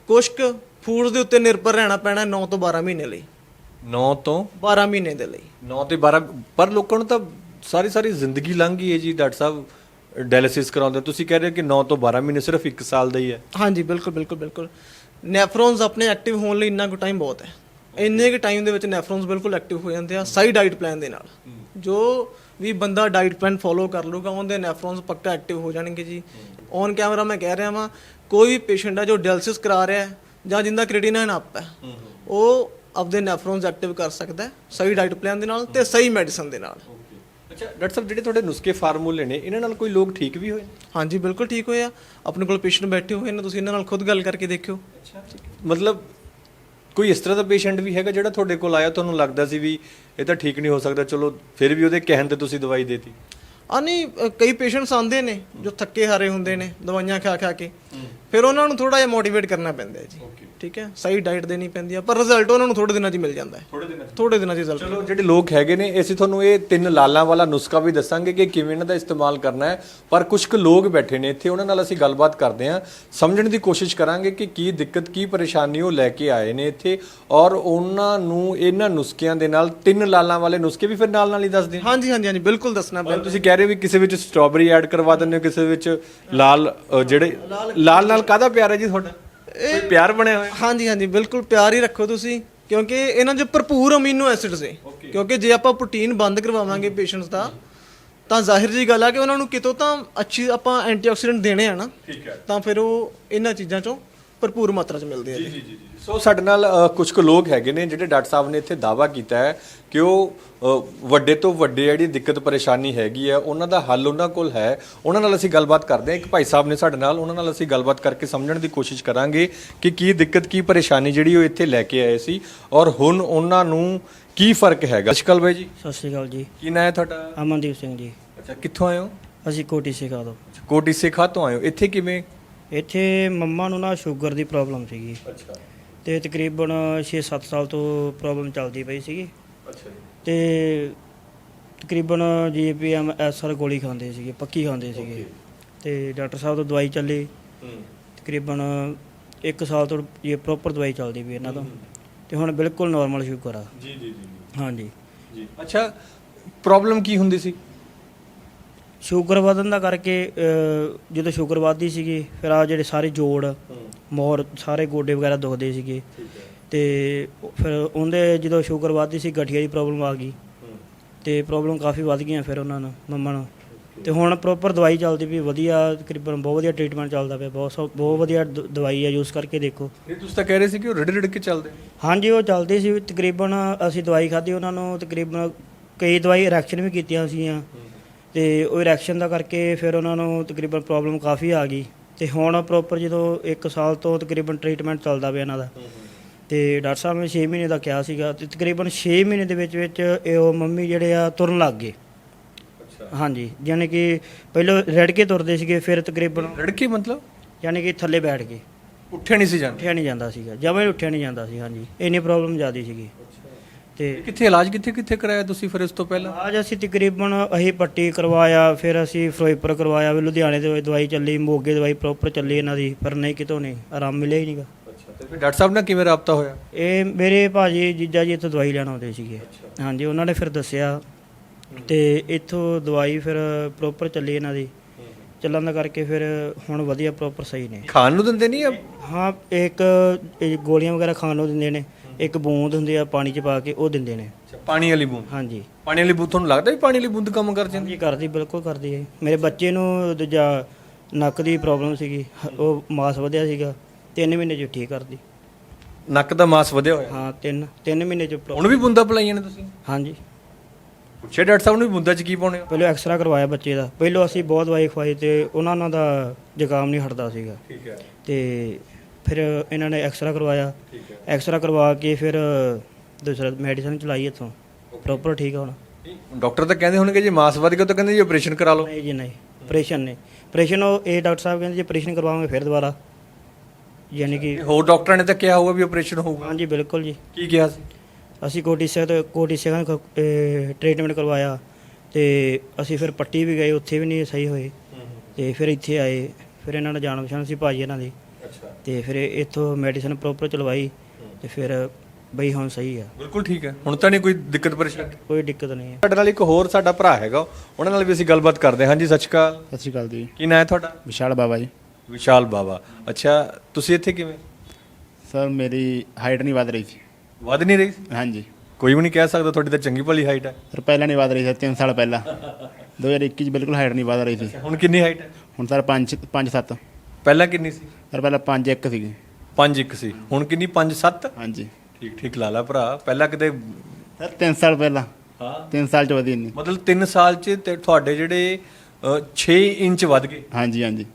ਕੁਛ ਕੁ ਫੂਡਸ ਦੇ ਉੱਤੇ ਨਿਰਭਰ ਰਹਿਣਾ ਪੈਣਾ 9 ਤੋਂ 12 ਮਹੀਨੇ ਲਈ। 9 ਤੋਂ? 12 ਮਹੀਨੇ ਦੇ ਲਈ। 9 ਤੇ 12 ਪਰ ਲੋਕਾਂ ਨੂੰ ਤਾਂ ਸਾਰੀ ਸਾਰੀ ਜ਼ਿੰਦਗੀ ਲੰਘ ਗਈ ਹੈ ਜੀ ਡਾਕਟਰ ਸਾਹਿਬ ਡਾਇਲਿਸਿਸ ਕਰਾਉਂਦੇ। ਤੁਸੀਂ ਕਹਿ ਰਹੇ ਹੋ ਕਿ 9 ਤੋਂ 12 ਮਹੀਨੇ ਸਿਰਫ 1 ਸਾਲ ਦਾ ਹੀ ਹੈ। ਹਾਂਜੀ ਬਿਲਕੁਲ ਬਿਲਕੁਲ ਬਿਲਕੁਲ। ਨੈਫਰੋਨਸ ਆਪਣੇ ਐਕਟਿਵ ਹੋਣ ਲਈ ਇੰਨਾ ਕੁ ਟਾਈਮ ਬਹੁਤ ਹੈ। ਇੰਨੇ ਕੁ ਟਾਈਮ ਦੇ ਵਿੱਚ ਨੈਫਰੋਨਸ ਬਿਲਕੁਲ ਐਕਟਿਵ ਹੋ ਜਾਂਦੇ ਆ, ਸਹੀ ਡਾਈਟ ਪਲਾਨ ਦੇ ਨਾਲ। ਜੋ ਵੀ ਬੰਦਾ ਡਾਈਟ ਪਲਾਨ ਫੋਲੋ ਕਰ ਲੂਗਾ ਉਹਦੇ ਨੈਫਰੋਨਸ ਪੱਕਾ ਐਕਟਿਵ ਹੋ ਜਾਣਗੇ ਜੀ। ਔਨ ਕੈਮਰਾ ਮੈਂ ਕਹਿ ਰਿਹਾ ਵਾਂ, ਕੋਈ ਵੀ ਪੇਸ਼ੈਂਟ ਹੈ ਜੋ ਡਾਇਲਿਸਿਸ ਕਰਾ ਰਿਹਾ ਹੈ ਜਾਂ ਜਿੰਦਾ ਕ੍ਰੀਟੀਨਾਈਨ ਅਪ ਹੈ, ਉਹ ਆਪਦੇ ਨੈਫਰੋਨਸ ਐਕਟਿਵ ਕਰ ਸਕਦਾ ਸਹੀ ਡਾਈਟ ਪਲਾਨ ਦੇ ਨਾਲ ਤੇ ਸਹੀ ਮੈਡੀਸਨ ਦੇ ਨਾਲ। ਅੱਛਾ ਡਾਕਟਰ ਸਾਹਿਬ ਜਿਹੜੇ ਤੁਹਾਡੇ ਨੁਸਖੇ ਫਾਰਮੂਲੇ ਨੇ ਇਹਨਾਂ ਨਾਲ ਕੋਈ ਲੋਕ ਠੀਕ ਵੀ ਹੋਏ ਹਾਂਜੀ ਬਿਲਕੁਲ ਠੀਕ ਹੋਇਆ ਆਪਣੇ ਕੋਲ ਪੇਸ਼ੈਂਟ ਬੈਠੇ ਹੋਏ ਨੇ ਤੁਸੀਂ ਇਹਨਾਂ ਨਾਲ ਖੁਦ ਗੱਲ ਕਰਕੇ ਦੇਖਿਓ। ਮਤਲਬ ਕੋਈ ਇਸ ਤਰ੍ਹਾਂ ਦਾ ਪੇਸ਼ੈਂਟ ਵੀ ਹੈਗਾ ਜਿਹੜਾ ਤੁਹਾਡੇ ਕੋਲ ਆਇਆ ਤੁਹਾਨੂੰ ਲੱਗਦਾ ਸੀ ਵੀ ਇਹ ਤਾਂ ਠੀਕ ਨਹੀਂ ਹੋ ਸਕਦਾ ਚਲੋ ਫਿਰ ਵੀ ਉਹਦੇ ਕਹਿਣ ਤੇ ਤੁਸੀਂ ਦਵਾਈ ਦੇਤੀ? ਆ ਨਹੀਂ ਅ, ਕਈ ਪੇਸ਼ੈਂਟਸ ਆਉਂਦੇ ਨੇ ਜੋ ਥੱਕੇ ਹਾਰੇ ਹੁੰਦੇ ਨੇ ਦਵਾਈਆਂ ਖਾ ਖਾ ਕੇ। ਫਿਰ ਉਹਨਾਂ ਨੂੰ ਥੋੜਾ ਜਿਹਾ ਮੋਟੀਵੇਟ ਕਰਨਾ ਪੈਂਦਾ ਹੈ ਜੀ। ਠੀਕ ਹੈ? ਸਹੀ ਡਾਈਟ ਦੇਣੀ ਪੈਂਦੀ ਹੈ ਪਰ ਰਿਜ਼ਲਟ ਉਹਨਾਂ ਨੂੰ ਥੋੜੇ ਦਿਨਾਂ 'ਚ ਹੀ ਮਿਲ ਜਾਂਦਾ ਹੈ। ਥੋੜੇ ਦਿਨਾਂ 'ਚ। ਥੋੜੇ ਦਿਨਾਂ 'ਚ ਰਿਜ਼ਲਟ ਚਲੋ ਜਿਹੜੇ ਲੋਕ ਹੈਗੇ ਨੇ ਅਸੀਂ ਤੁਹਾਨੂੰ ਇਹ ਤਿੰਨ ਲਾਲਾਂ ਵਾਲਾ ਨੁਸਖਾ ਵੀ ਦੱਸਾਂਗੇ ਕਿ ਕਿਵੇਂ ਇਹਨਾਂ ਦਾ ਇਸਤੇਮਾਲ ਕਰਨਾ ਹੈ। ਪਰ ਕੁਝ ਕੁ ਲੋਕ ਬੈਠੇ ਨੇ ਇੱਥੇ ਉਹਨਾਂ ਨਾਲ ਅਸੀਂ ਗੱਲਬਾਤ ਕਰਦੇ ਹਾਂ। ਸਮਝਣ ਦੀ ਕੋਸ਼ਿਸ਼ ਕਰਾਂਗੇ ਕਿ ਕੀ ਦਿੱਕਤ ਕੀ ਪਰੇਸ਼ਾਨੀ ਉਹ ਲੈ ਕੇ ਆਏ ਨੇ ਇੱਥੇ। ਔਰ ਉਹਨਾਂ ਨੂੰ ਇਹਨਾਂ ਨੁਸਖਿਆਂ ਦੇ ਨਾਲ ਤਿੰਨ ਲਾਲਾਂ ਵਾਲੇ ਨੁਸਖੇ ਵੀ ਫਿਰ ਨਾਲ ਨਾਲ ਹੀ ਦੱਸ ਦੇਣ। ਹਾਂਜੀ ਹਾਂਜੀ ਹਾਂਜੀ ਬਿਲਕੁਲ ਦੱਸਣਾ ਪਰ ਤੁਸੀਂ ਕਹਿ ਰਹੇ ਹੋ ਵੀ ਕਿਸੇ ਵਿੱਚ ਸਟ੍ਰਾਬੇਰੀ ਐਡ ਕਰਵਾ ਦਿੰਦੇ ਹੋ ਕਿਸੇ ਵਿੱਚ ਲਾਲ ਅ, ਜਿਹੜੇ ਲਾਲ ਨਾਲ ਕਾਹਦਾ ਪਿਆਰ ਹੈ ਜੀ ਤੁਹਾਡਾ? ਕੋਈ ਪਿਆਰ ਬਣਿਆ ਹੋਇਆ? ਹਾਂਜੀ ਹਾਂਜੀ ਬਿਲਕੁਲ ਪਿਆਰ ਹੀ ਰੱਖੋ ਤੁਸੀਂ ਕਿਉਂਕਿ ਇਹਨਾਂ 'ਚ ਭਰਪੂਰ ਅਮੀਨੋ ਐਸਿਡਸ ਨੇ। ਕਿਉਂਕਿ ਜੇ ਆਪਾਂ ਪ੍ਰੋਟੀਨ ਬੰਦ ਕਰਵਾਵਾਂਗੇ ਪੇਸ਼ੈਂਟਸ ਦਾ ਤਾਂ ਜ਼ਾਹਿਰ ਜੀ ਗੱਲ ਆ ਕਿ ਉਹਨਾਂ ਨੂੰ ਕਿਤੋਂ ਤਾਂ ਅੱਛੀ ਆਪਾਂ ਐਂਟੀਆਕਸੀਡੈਂਟ ਦੇਣੇ ਆ ਨਾ ਠੀਕ ਹੈ। ਤਾਂ ਫਿਰ ਉਹ ਇਹਨਾਂ ਚੀਜ਼ਾਂ 'ਚੋਂ ਭਰਪੂਰ ਮਾਤਰਾ 'ਚ ਮਿਲਦੇ ਆ ਜੀ। ਸੋ ਸਾਡੇ ਨਾਲ ਕੁਝ ਕੁ ਲੋਕ ਹੈਗੇ ਨੇ ਜਿਹੜੇ ਡਾਕਟਰ ਸਾਹਿਬ ਨੇ ਇੱਥੇ ਦਾਵਾ ਕੀਤਾ ਹੈ ਕਿ ਉਹ ਵੱਡੇ ਤੋਂ ਵੱਡੇ ਜਿਹੜੀ ਦਿੱਕਤ ਪਰੇਸ਼ਾਨੀ ਹੈਗੀ ਹੈ ਉਹਨਾਂ ਦਾ ਹੱਲ ਉਹਨਾਂ ਕੋਲ ਹੈ। ਉਹਨਾਂ ਨਾਲ ਅਸੀਂ ਗੱਲਬਾਤ ਕਰਦੇ ਹਾਂ। ਇੱਕ ਭਾਈ ਸਾਹਿਬ ਨੇ ਸਾਡੇ ਨਾਲ ਉਹਨਾਂ ਨਾਲ ਅਸੀਂ ਗੱਲਬਾਤ ਕਰਕੇ ਸਮਝਣ ਦੀ ਕੋਸ਼ਿਸ਼ ਕਰਾਂਗੇ ਕਿ ਕੀ ਦਿੱਕਤ ਕੀ ਪਰੇਸ਼ਾਨੀ ਜਿਹੜੀ ਉਹ ਇੱਥੇ ਲੈ ਕੇ ਆਏ ਸੀ ਔਰ ਹੁਣ ਉਹਨਾਂ ਨੂੰ ਕੀ ਫ਼ਰਕ ਹੈਗਾ। ਅਸ਼ਕਲ ਬਾਈ ਜੀ। ਸਤਿ ਸ਼੍ਰੀ ਅਕਾਲ ਜੀ। ਕੀ ਨਾਂ ਹੈ ਤੁਹਾਡਾ? ਅਮਨਦੀਪ ਸਿੰਘ ਜੀ। ਅੱਛਾ ਕਿੱਥੋਂ ਆਏ ਹੋ? ਅਸੀਂ ਕੋਟੀ ਸਿਖਾ ਦੋ ਕੋਟੀ ਸੇਖਾ ਤੋਂ ਆਏ ਹੋ। ਇੱਥੇ ਕਿਵੇਂ? ਇੱਥੇ ਮੰਮਾ ਨੂੰ ਨਾ ਸ਼ੂਗਰ ਦੀ ਪ੍ਰੋਬਲਮ ਸੀਗੀ। ਅੱਛਾ। ਤੇ ਤਕਰੀਬਨ 6-7 ਸਾਲ ਤੋਂ ਪ੍ਰੋਬਲਮ ਚੱਲਦੀ ਪਈ ਸੀਗੀ। ਅੱਛਾ ਤੇ ਤਕਰੀਬਨ ਜੀਪੀਐਮ ਐਸਆਰ ਗੋਲੀ ਖਾਂਦੇ ਸੀਗੇ ਪੱਕੀ ਖਾਂਦੇ ਸੀਗੇ। ਤੇ ਡਾਕਟਰ ਸਾਹਿਬ ਤੋਂ ਦਵਾਈ ਚੱਲੀ। ਤਕਰੀਬਨ 1 ਸਾਲ ਤੋਂ ਇਹ ਪ੍ਰੋਪਰ ਦਵਾਈ ਚੱਲਦੀ ਵੀ ਇਹਨਾਂ ਤੋਂ। ਤੇ ਹੁਣ ਬਿਲਕੁਲ ਨਾਰਮਲ ਸ਼ੂਗਰ ਆ। ਜੀ ਜੀ ਜੀ ਹਾਂਜੀ। ਜੀ। ਅੱਛਾ ਪ੍ਰੋਬਲਮ ਕੀ ਹੁੰਦੀ ਸੀ? ਸ਼ੂਗਰ ਵਧਣ ਦਾ ਕਰਕੇ ਜਦੋਂ ਸ਼ੂਗਰ ਵੱਧਦੀ ਸੀਗੀ ਫਿਰ ਆ ਜਿਹੜੇ ਸਾਰੇ ਜੋੜ ਮੋਰ ਸਾਰੇ ਗੋਡੇ ਵਗੈਰਾ ਦੁਖਦੇ ਸੀਗੇ। ਤੇ ਉਹ ਫਿਰ ਉਹਦੇ ਜਦੋਂ ਸ਼ੂਗਰ ਵੱਧਦੀ ਸੀ ਗਠੀਆ ਦੀ ਪ੍ਰੋਬਲਮ ਆ ਗਈ। ਤੇ ਪ੍ਰੋਬਲਮ ਕਾਫੀ ਵੱਧ ਗਈਆਂ ਫਿਰ ਉਹਨਾਂ ਨੂੰ ਮੰਮਾ ਨੂੰ। ਤੇ ਹੁਣ ਪ੍ਰੋਪਰ ਦਵਾਈ ਚੱਲਦੀ ਵੀ ਵਧੀਆ ਤਕਰੀਬਨ ਬਹੁਤ ਵਧੀਆ ਟ੍ਰੀਟਮੈਂਟ ਚੱਲਦਾ ਪਿਆ ਬਹੁਤ ਸੌ- ਬਹੁਤ ਵਧੀਆ ਦ- ਦਵਾਈ ਆ ਯੂਜ਼ ਕਰਕੇ ਦੇਖੋ। ਨਹੀਂ ਤੁਸੀਂ ਤਾਂ ਕਹਿ ਰਹੇ ਸੀ ਕਿ ਉਹ ਰਿੜ ਰਿੜ ਕੇ ਚੱਲਦੇ ਨੇ। ਹਾਂਜੀ ਉਹ ਚੱਲਦੀ ਸੀ ਤਕਰੀਬਨ ਅਸੀਂ ਦਵਾਈ ਖਾਧੀ ਉਹਨਾਂ ਨੂੰ ਤਕਰੀਬਨ ਕਈ ਦਵਾਈ ਰਿਐਕਸ਼ਨ ਵੀ ਕੀਤੀਆਂ ਸੀਗੀਆਂ। ਤੇ ਉਹ ਰਿਐਕਸ਼ਨ ਦਾ ਕਰਕੇ ਫਿਰ ਉਹਨਾਂ ਨੂੰ ਤਕਰੀਬਨ ਪ੍ਰੋਬਲਮ ਕਾਫੀ ਆ ਗਈ ਤੇ ਹੁਣ ਪ੍ਰੋਪਰ ਜਦੋਂ 1 ਸਾਲ ਤੋਂ ਤਕਰੀਬਨ ਟ੍ਰੀਟਮੈਂਟ ਚੱਲਦਾ ਪਿਆ ਇਹਨਾਂ ਦਾ। ਤੇ ਡਾਕਟਰ ਸਾਹਿਬ ਨੇ 6 ਮਹੀਨੇ ਦਾ ਕਿਹਾ ਸੀਗਾ ਤੇ ਤਕਰੀਬਨ 6 ਮਹੀਨੇ ਦੇ ਵਿੱਚ ਵਿੱਚ ਇਹ ਉਹ ਮੰਮੀ ਜਿਹੜੇ ਆ ਤੁਰਨ ਲੱਗ ਗਏ। ਹਾਂਜੀ ਯਾਨੀ ਕਿ ਪਹਿਲਾਂ ਰੜ ਕੇ ਤੁਰਦੇ ਸੀਗੇ ਫਿਰ ਤਕਰੀਬਨ ਰਿੜ ਕੇ ਮਤਲਬ? ਯਾਨੀ ਕਿ ਥੱਲੇ ਬੈਠ ਗਏ। ਉੱਠਿਆ ਨਹੀਂ ਸੀ ਜਾਂਦੇ? ਉੱਠਿਆ ਨਹੀਂ ਜਾਂਦਾ ਸੀਗਾ ਜਮਾਂ ਹੀ ਉੱਠਿਆ ਨਹੀਂ ਜਾਂਦਾ ਸੀ ਹਾਂਜੀ। ਇੰਨੀ ਪ੍ਰੋਬਲਮ ਜ਼ਿਆਦੀ ਸੀਗੀ। ਤੇ ਕਿੱਥੇ ਇਲਾਜ ਕਿੱਥੇ ਕਿੱਥੇ ਕਰਾਇਆ ਤੁਸੀਂ ਫਿਰ ਇਸ ਤੋਂ ਪਹਿਲਾਂ? ਅੱਜ ਅਸੀਂ ਤਕਰੀਬਨ ਅਸੀਂ ਪੱਟੀ ਕਰਵਾਇਆ ਫਿਰ ਅਸੀਂ ਫਿਰੋਜ਼ਪੁਰ ਕਰਵਾਇਆ ਵੀ ਲੁਧਿਆਣੇ ਤੇ ਦਵਾਈ ਚੱਲੀ ਮੋਗੇ ਦਵਾਈ ਪ੍ਰੋਪਰ ਚੱਲੀ ਇਹਨਾਂ ਦੀ ਪਰ ਨਹੀਂ ਕਿਤੋਂ ਨਹੀਂ ਆਰਾਮ ਮਿਲਿਆ ਹੀ ਨਹੀਂਗਾ ਅੱਛਾ ਤੇ ਫਿਰ ਡਾਕਟਰ ਸਾਹਿਬ ਨਾਲ ਕਿਵੇਂ ਰਾਬਤਾ ਹੋਇਆ? ਇਹ ਮੇਰੇ ਭਾਜੀ ਜੀਜਾ ਜੀ ਇੱਥੋਂ ਦਵਾਈ ਲੈਣ ਆਉਂਦੇ ਸੀਗੇ। ਹਾਂਜੀ ਉਹਨਾਂ ਨੇ ਫਿਰ ਦੱਸਿਆ ਤੇ ਇੱਥੋਂ ਦਵਾਈ ਫਿਰ ਪ੍ਰੋਪਰ ਚੱਲੀ ਇਹਨਾਂ ਦੀ। ਚੱਲਣ ਦਾ ਕਰਕੇ ਫਿਰ ਹੁਣ ਵਧੀਆ ਪ੍ਰੋਪਰ ਸਹੀ ਨੇ। ਖਾਣ ਨੂੰ ਦਿੰਦੇ ਨਹੀਂ ਆ ਹਾਂ ਇੱਕ ਇਹ ਗੋਲੀਆਂ ਵਗੈਰਾ ਖਾਣ ਨੂੰ ਦਿੰਦੇ ਨੇ। ਇੱਕ ਬੂੰਦ ਹੁੰਦੀ ਆ ਪਾਣੀ ਚ ਪਾ ਕੇ ਉਹ ਦਿੰਦੇ ਨੇ। ਅੱਛਾ, ਪਾਣੀ ਵਾਲੀ ਬੂੰਦ? ਹਾਂਜੀ। ਪਾਣੀ ਵਾਲੀ ਬੂੰਦ ਤੁਹਾਨੂੰ ਲੱਗਦਾ ਵੀ ਪਾਣੀ ਵਾਲੀ ਬੂੰਦ ਕੰਮ ਕਰ ਜਾਂਦੀ ਹਾਂਜੀ ਕਰਦੀ ਬਿਲਕੁਲ ਕਰਦੀ ਹੈ ਮੇਰੇ ਬੱਚੇ ਨੂੰ ਦੂਜਾ ਨੱਕ ਦੀ ਪ੍ਰੋਬਲਮ ਸੀਗੀ ਉਹ ਮਾਸ ਵਧਿਆ ਸੀਗਾ 3 ਮਹੀਨੇ ਚ ਠੀਕ ਕਰਦੀ। ਨੱਕ ਦਾ ਮਾਸ ਵਧਿਆ ਹੋਇਆ? ਹਾਂ 3 3 ਮਹੀਨੇ ਚ ਹੁਣ ਵੀ ਬੂੰਦਾਂ ਪਲਾਈਆਂ ਨੇ ਤੁਸੀਂ? ਹਾਂਜੀ। ਪੁੱਛਿਆ ਡਾਕਟਰ ਸਾਹਿਬ ਨੂੰ ਵੀ ਬੂੰਦਾਂ 'ਚ ਕੀ ਪਾਉਣੇ ਹੋ? ਪਹਿਲਾਂ ਐਕਸਰਾ ਕਰਵਾਇਆ ਬੱਚੇ ਦਾ। ਪਹਿਲਾਂ ਅਸੀਂ ਬਹੁਤ ਦਵਾਈ ਖਵਾਈ ਤੇ ਉਹਨਾਂ ਨਾਲ ਦਾ ਜ਼ੁਕਾਮ ਨਹੀਂ ਹਟਦਾ ਸੀਗਾ। ਠੀਕ ਹੈ। ਤੇ ਫਿਰ ਇਹਨਾਂ ਨੇ ਐਕਸਰਾ ਕਰਵਾਇਆ। ਠੀਕ ਹੈ। ਐਕਸਰਾ ਕਰਵਾ ਕੇ ਫਿਰ ਦੂਸਰਾ ਮੈਡੀਸਨ ਚਲਾਈ ਇੱਥੋਂ। ਪ੍ਰੋਪਰ ਠੀਕ ਆ ਹੁਣ। ਡਾਕਟਰ ਤਾਂ ਕਹਿੰਦੇ ਹੋਣਗੇ ਜੇ ਮਾਸ ਵਧ ਗਿਆ ਤਾਂ ਕਹਿੰਦੇ ਜੀ ਆਪਰੇਸ਼ਨ ਕਰਾ ਲਓ। ਨਹੀਂ ਜੀ ਨਹੀਂ। ਆਪਰੇਸ਼ਨ ਨੇ ਆਪਰੇਸ਼ਨ ਉਹ ਇਹ ਡਾਕਟਰ ਸਾਹਿਬ ਕਹਿੰਦੇ ਜੇ ਆਪਰੇਸ਼ਨ ਕਰਵਾਵਾਂਗੇ ਫਿਰ ਦੁਬਾਰਾ। ਯਾਨੀ ਕਿ ਹੋਰ ਡਾਕਟਰਾਂ ਨੇ ਤਾਂ ਕਿਹਾ ਹੋਊਗਾ ਵੀ ਆਪਰੇਸ਼ਨ ਹੋਊਗਾ। ਹਾਂਜੀ ਬਿਲਕੁਲ ਜੀ। ਕੀ ਕਿਹਾ ਸੀ? ਅਸੀਂ ਕੋਟੀ ਸਿਹਤ ਕੋਟੀ ਸਿਹਤ ਟ੍ਰੀਟਮੈਂਟ ਕਰਵਾਇਆ ਤੇ ਅਸੀਂ ਫਿਰ ਪੱਟੀ ਵੀ ਗਏ ਉੱਥੇ ਵੀ ਨਹੀਂ ਸਹੀ ਹੋਏ। ਤੇ ਫਿਰ ਇੱਥੇ ਆਏ। ਫਿਰ ਇਹਨਾਂ ਨਾਲ ਜਾਣ ਪਛਾਣ ਸੀ ਭਾਜੀ ਇਹਨਾਂ ਦੀ। ਤੇ ਫਿਰ ਇੱਥੋਂ ਮੈਡੀਸਨ ਪ੍ਰੋਪਰ ਚਲਵਾਈ ਤੇ ਫਿਰ ਬਈ ਹੁਣ ਸਹੀ ਆ। ਬਿਲਕੁਲ ਠੀਕ ਹੈ। ਹੁਣ ਤਾਂ ਨਹੀਂ ਕੋਈ ਦਿੱਕਤ ਪਰੇਸ਼ਾਨੀ? ਕੋਈ ਦਿੱਕਤ ਨਹੀਂ ਹੈ। ਸਾਡੇ ਨਾਲ ਇੱਕ ਹੋਰ ਸਾਡਾ ਭਰਾ ਹੈਗਾ ਉਹਨਾਂ ਨਾਲ ਵੀ ਅਸੀਂ ਗੱਲਬਾਤ ਕਰਦੇ ਹਾਂ। ਹਾਂਜੀ ਸਤਿ ਸ਼੍ਰੀ ਅਕਾਲ। ਸਤਿ ਸ਼੍ਰੀ ਅਕਾਲ ਜੀ। ਕੀ ਨਾਂ ਹੈ ਤੁਹਾਡਾ? ਵਿਸ਼ਾਲ ਬਾਬਾ ਜੀ। ਵਿਸ਼ਾਲ ਬਾਬਾ ਅੱਛਾ ਤੁਸੀਂ ਇੱਥੇ ਕਿਵੇਂ? ਸਰ ਮੇਰੀ ਹਾਈਟ ਨਹੀਂ ਵਧ ਰਹੀ ਸੀ। ਵਧ ਨਹੀਂ ਰਹੀ ਹਾਂਜੀ। ਕੋਈ ਵੀ ਨਹੀਂ ਕਹਿ ਸਕਦਾ ਤੁਹਾਡੀ ਤਾਂ ਚੰਗੀ ਭਲੀ ਹਾਈਟ ਹੈ। ਸਰ ਪਹਿਲਾਂ ਨਹੀਂ ਵਧ ਰਹੀ ਸੀ 3 ਸਾਲ ਪਹਿਲਾਂ। 2021 ਚ ਬਿਲਕੁਲ ਹਾਈਟ ਨਹੀਂ ਵਧ ਰਹੀ ਸੀ। ਹੁਣ ਕਿੰਨੀ ਹਾਈਟ ਹੈ? ਹੁਣ ਸਰ 5 5 7 ਪਹਿਲਾਂ ਕਿੰਨੀ ਸੀ? ਸਰ ਪਹਿਲਾਂ 5 1 ਸੀਗੀ। 5 1 ਸੀ। ਹੁਣ ਕਿੰਨੀ? 5 7 ਹਾਂਜੀ। ਠੀਕ ਠੀਕ ਲਾ ਲਾ ਭਰਾ। ਪਹਿਲਾਂ ਕਿਤੇ ਸਰ 3 ਸਾਲ ਪਹਿਲਾਂ। ਹਾਂ। 3 ਸਾਲ ਚ ਵਧੀ ਨਹੀਂ ਮਤਲਬ 3 ਸਾਲ ਚ ਤੇ ਤੁਹਾਡੇ ਜਿਹੜੇ 6 ਇੰਚ ਵੱਧ ਗਏ। ਹਾਂਜੀ ਹਾਂਜੀ।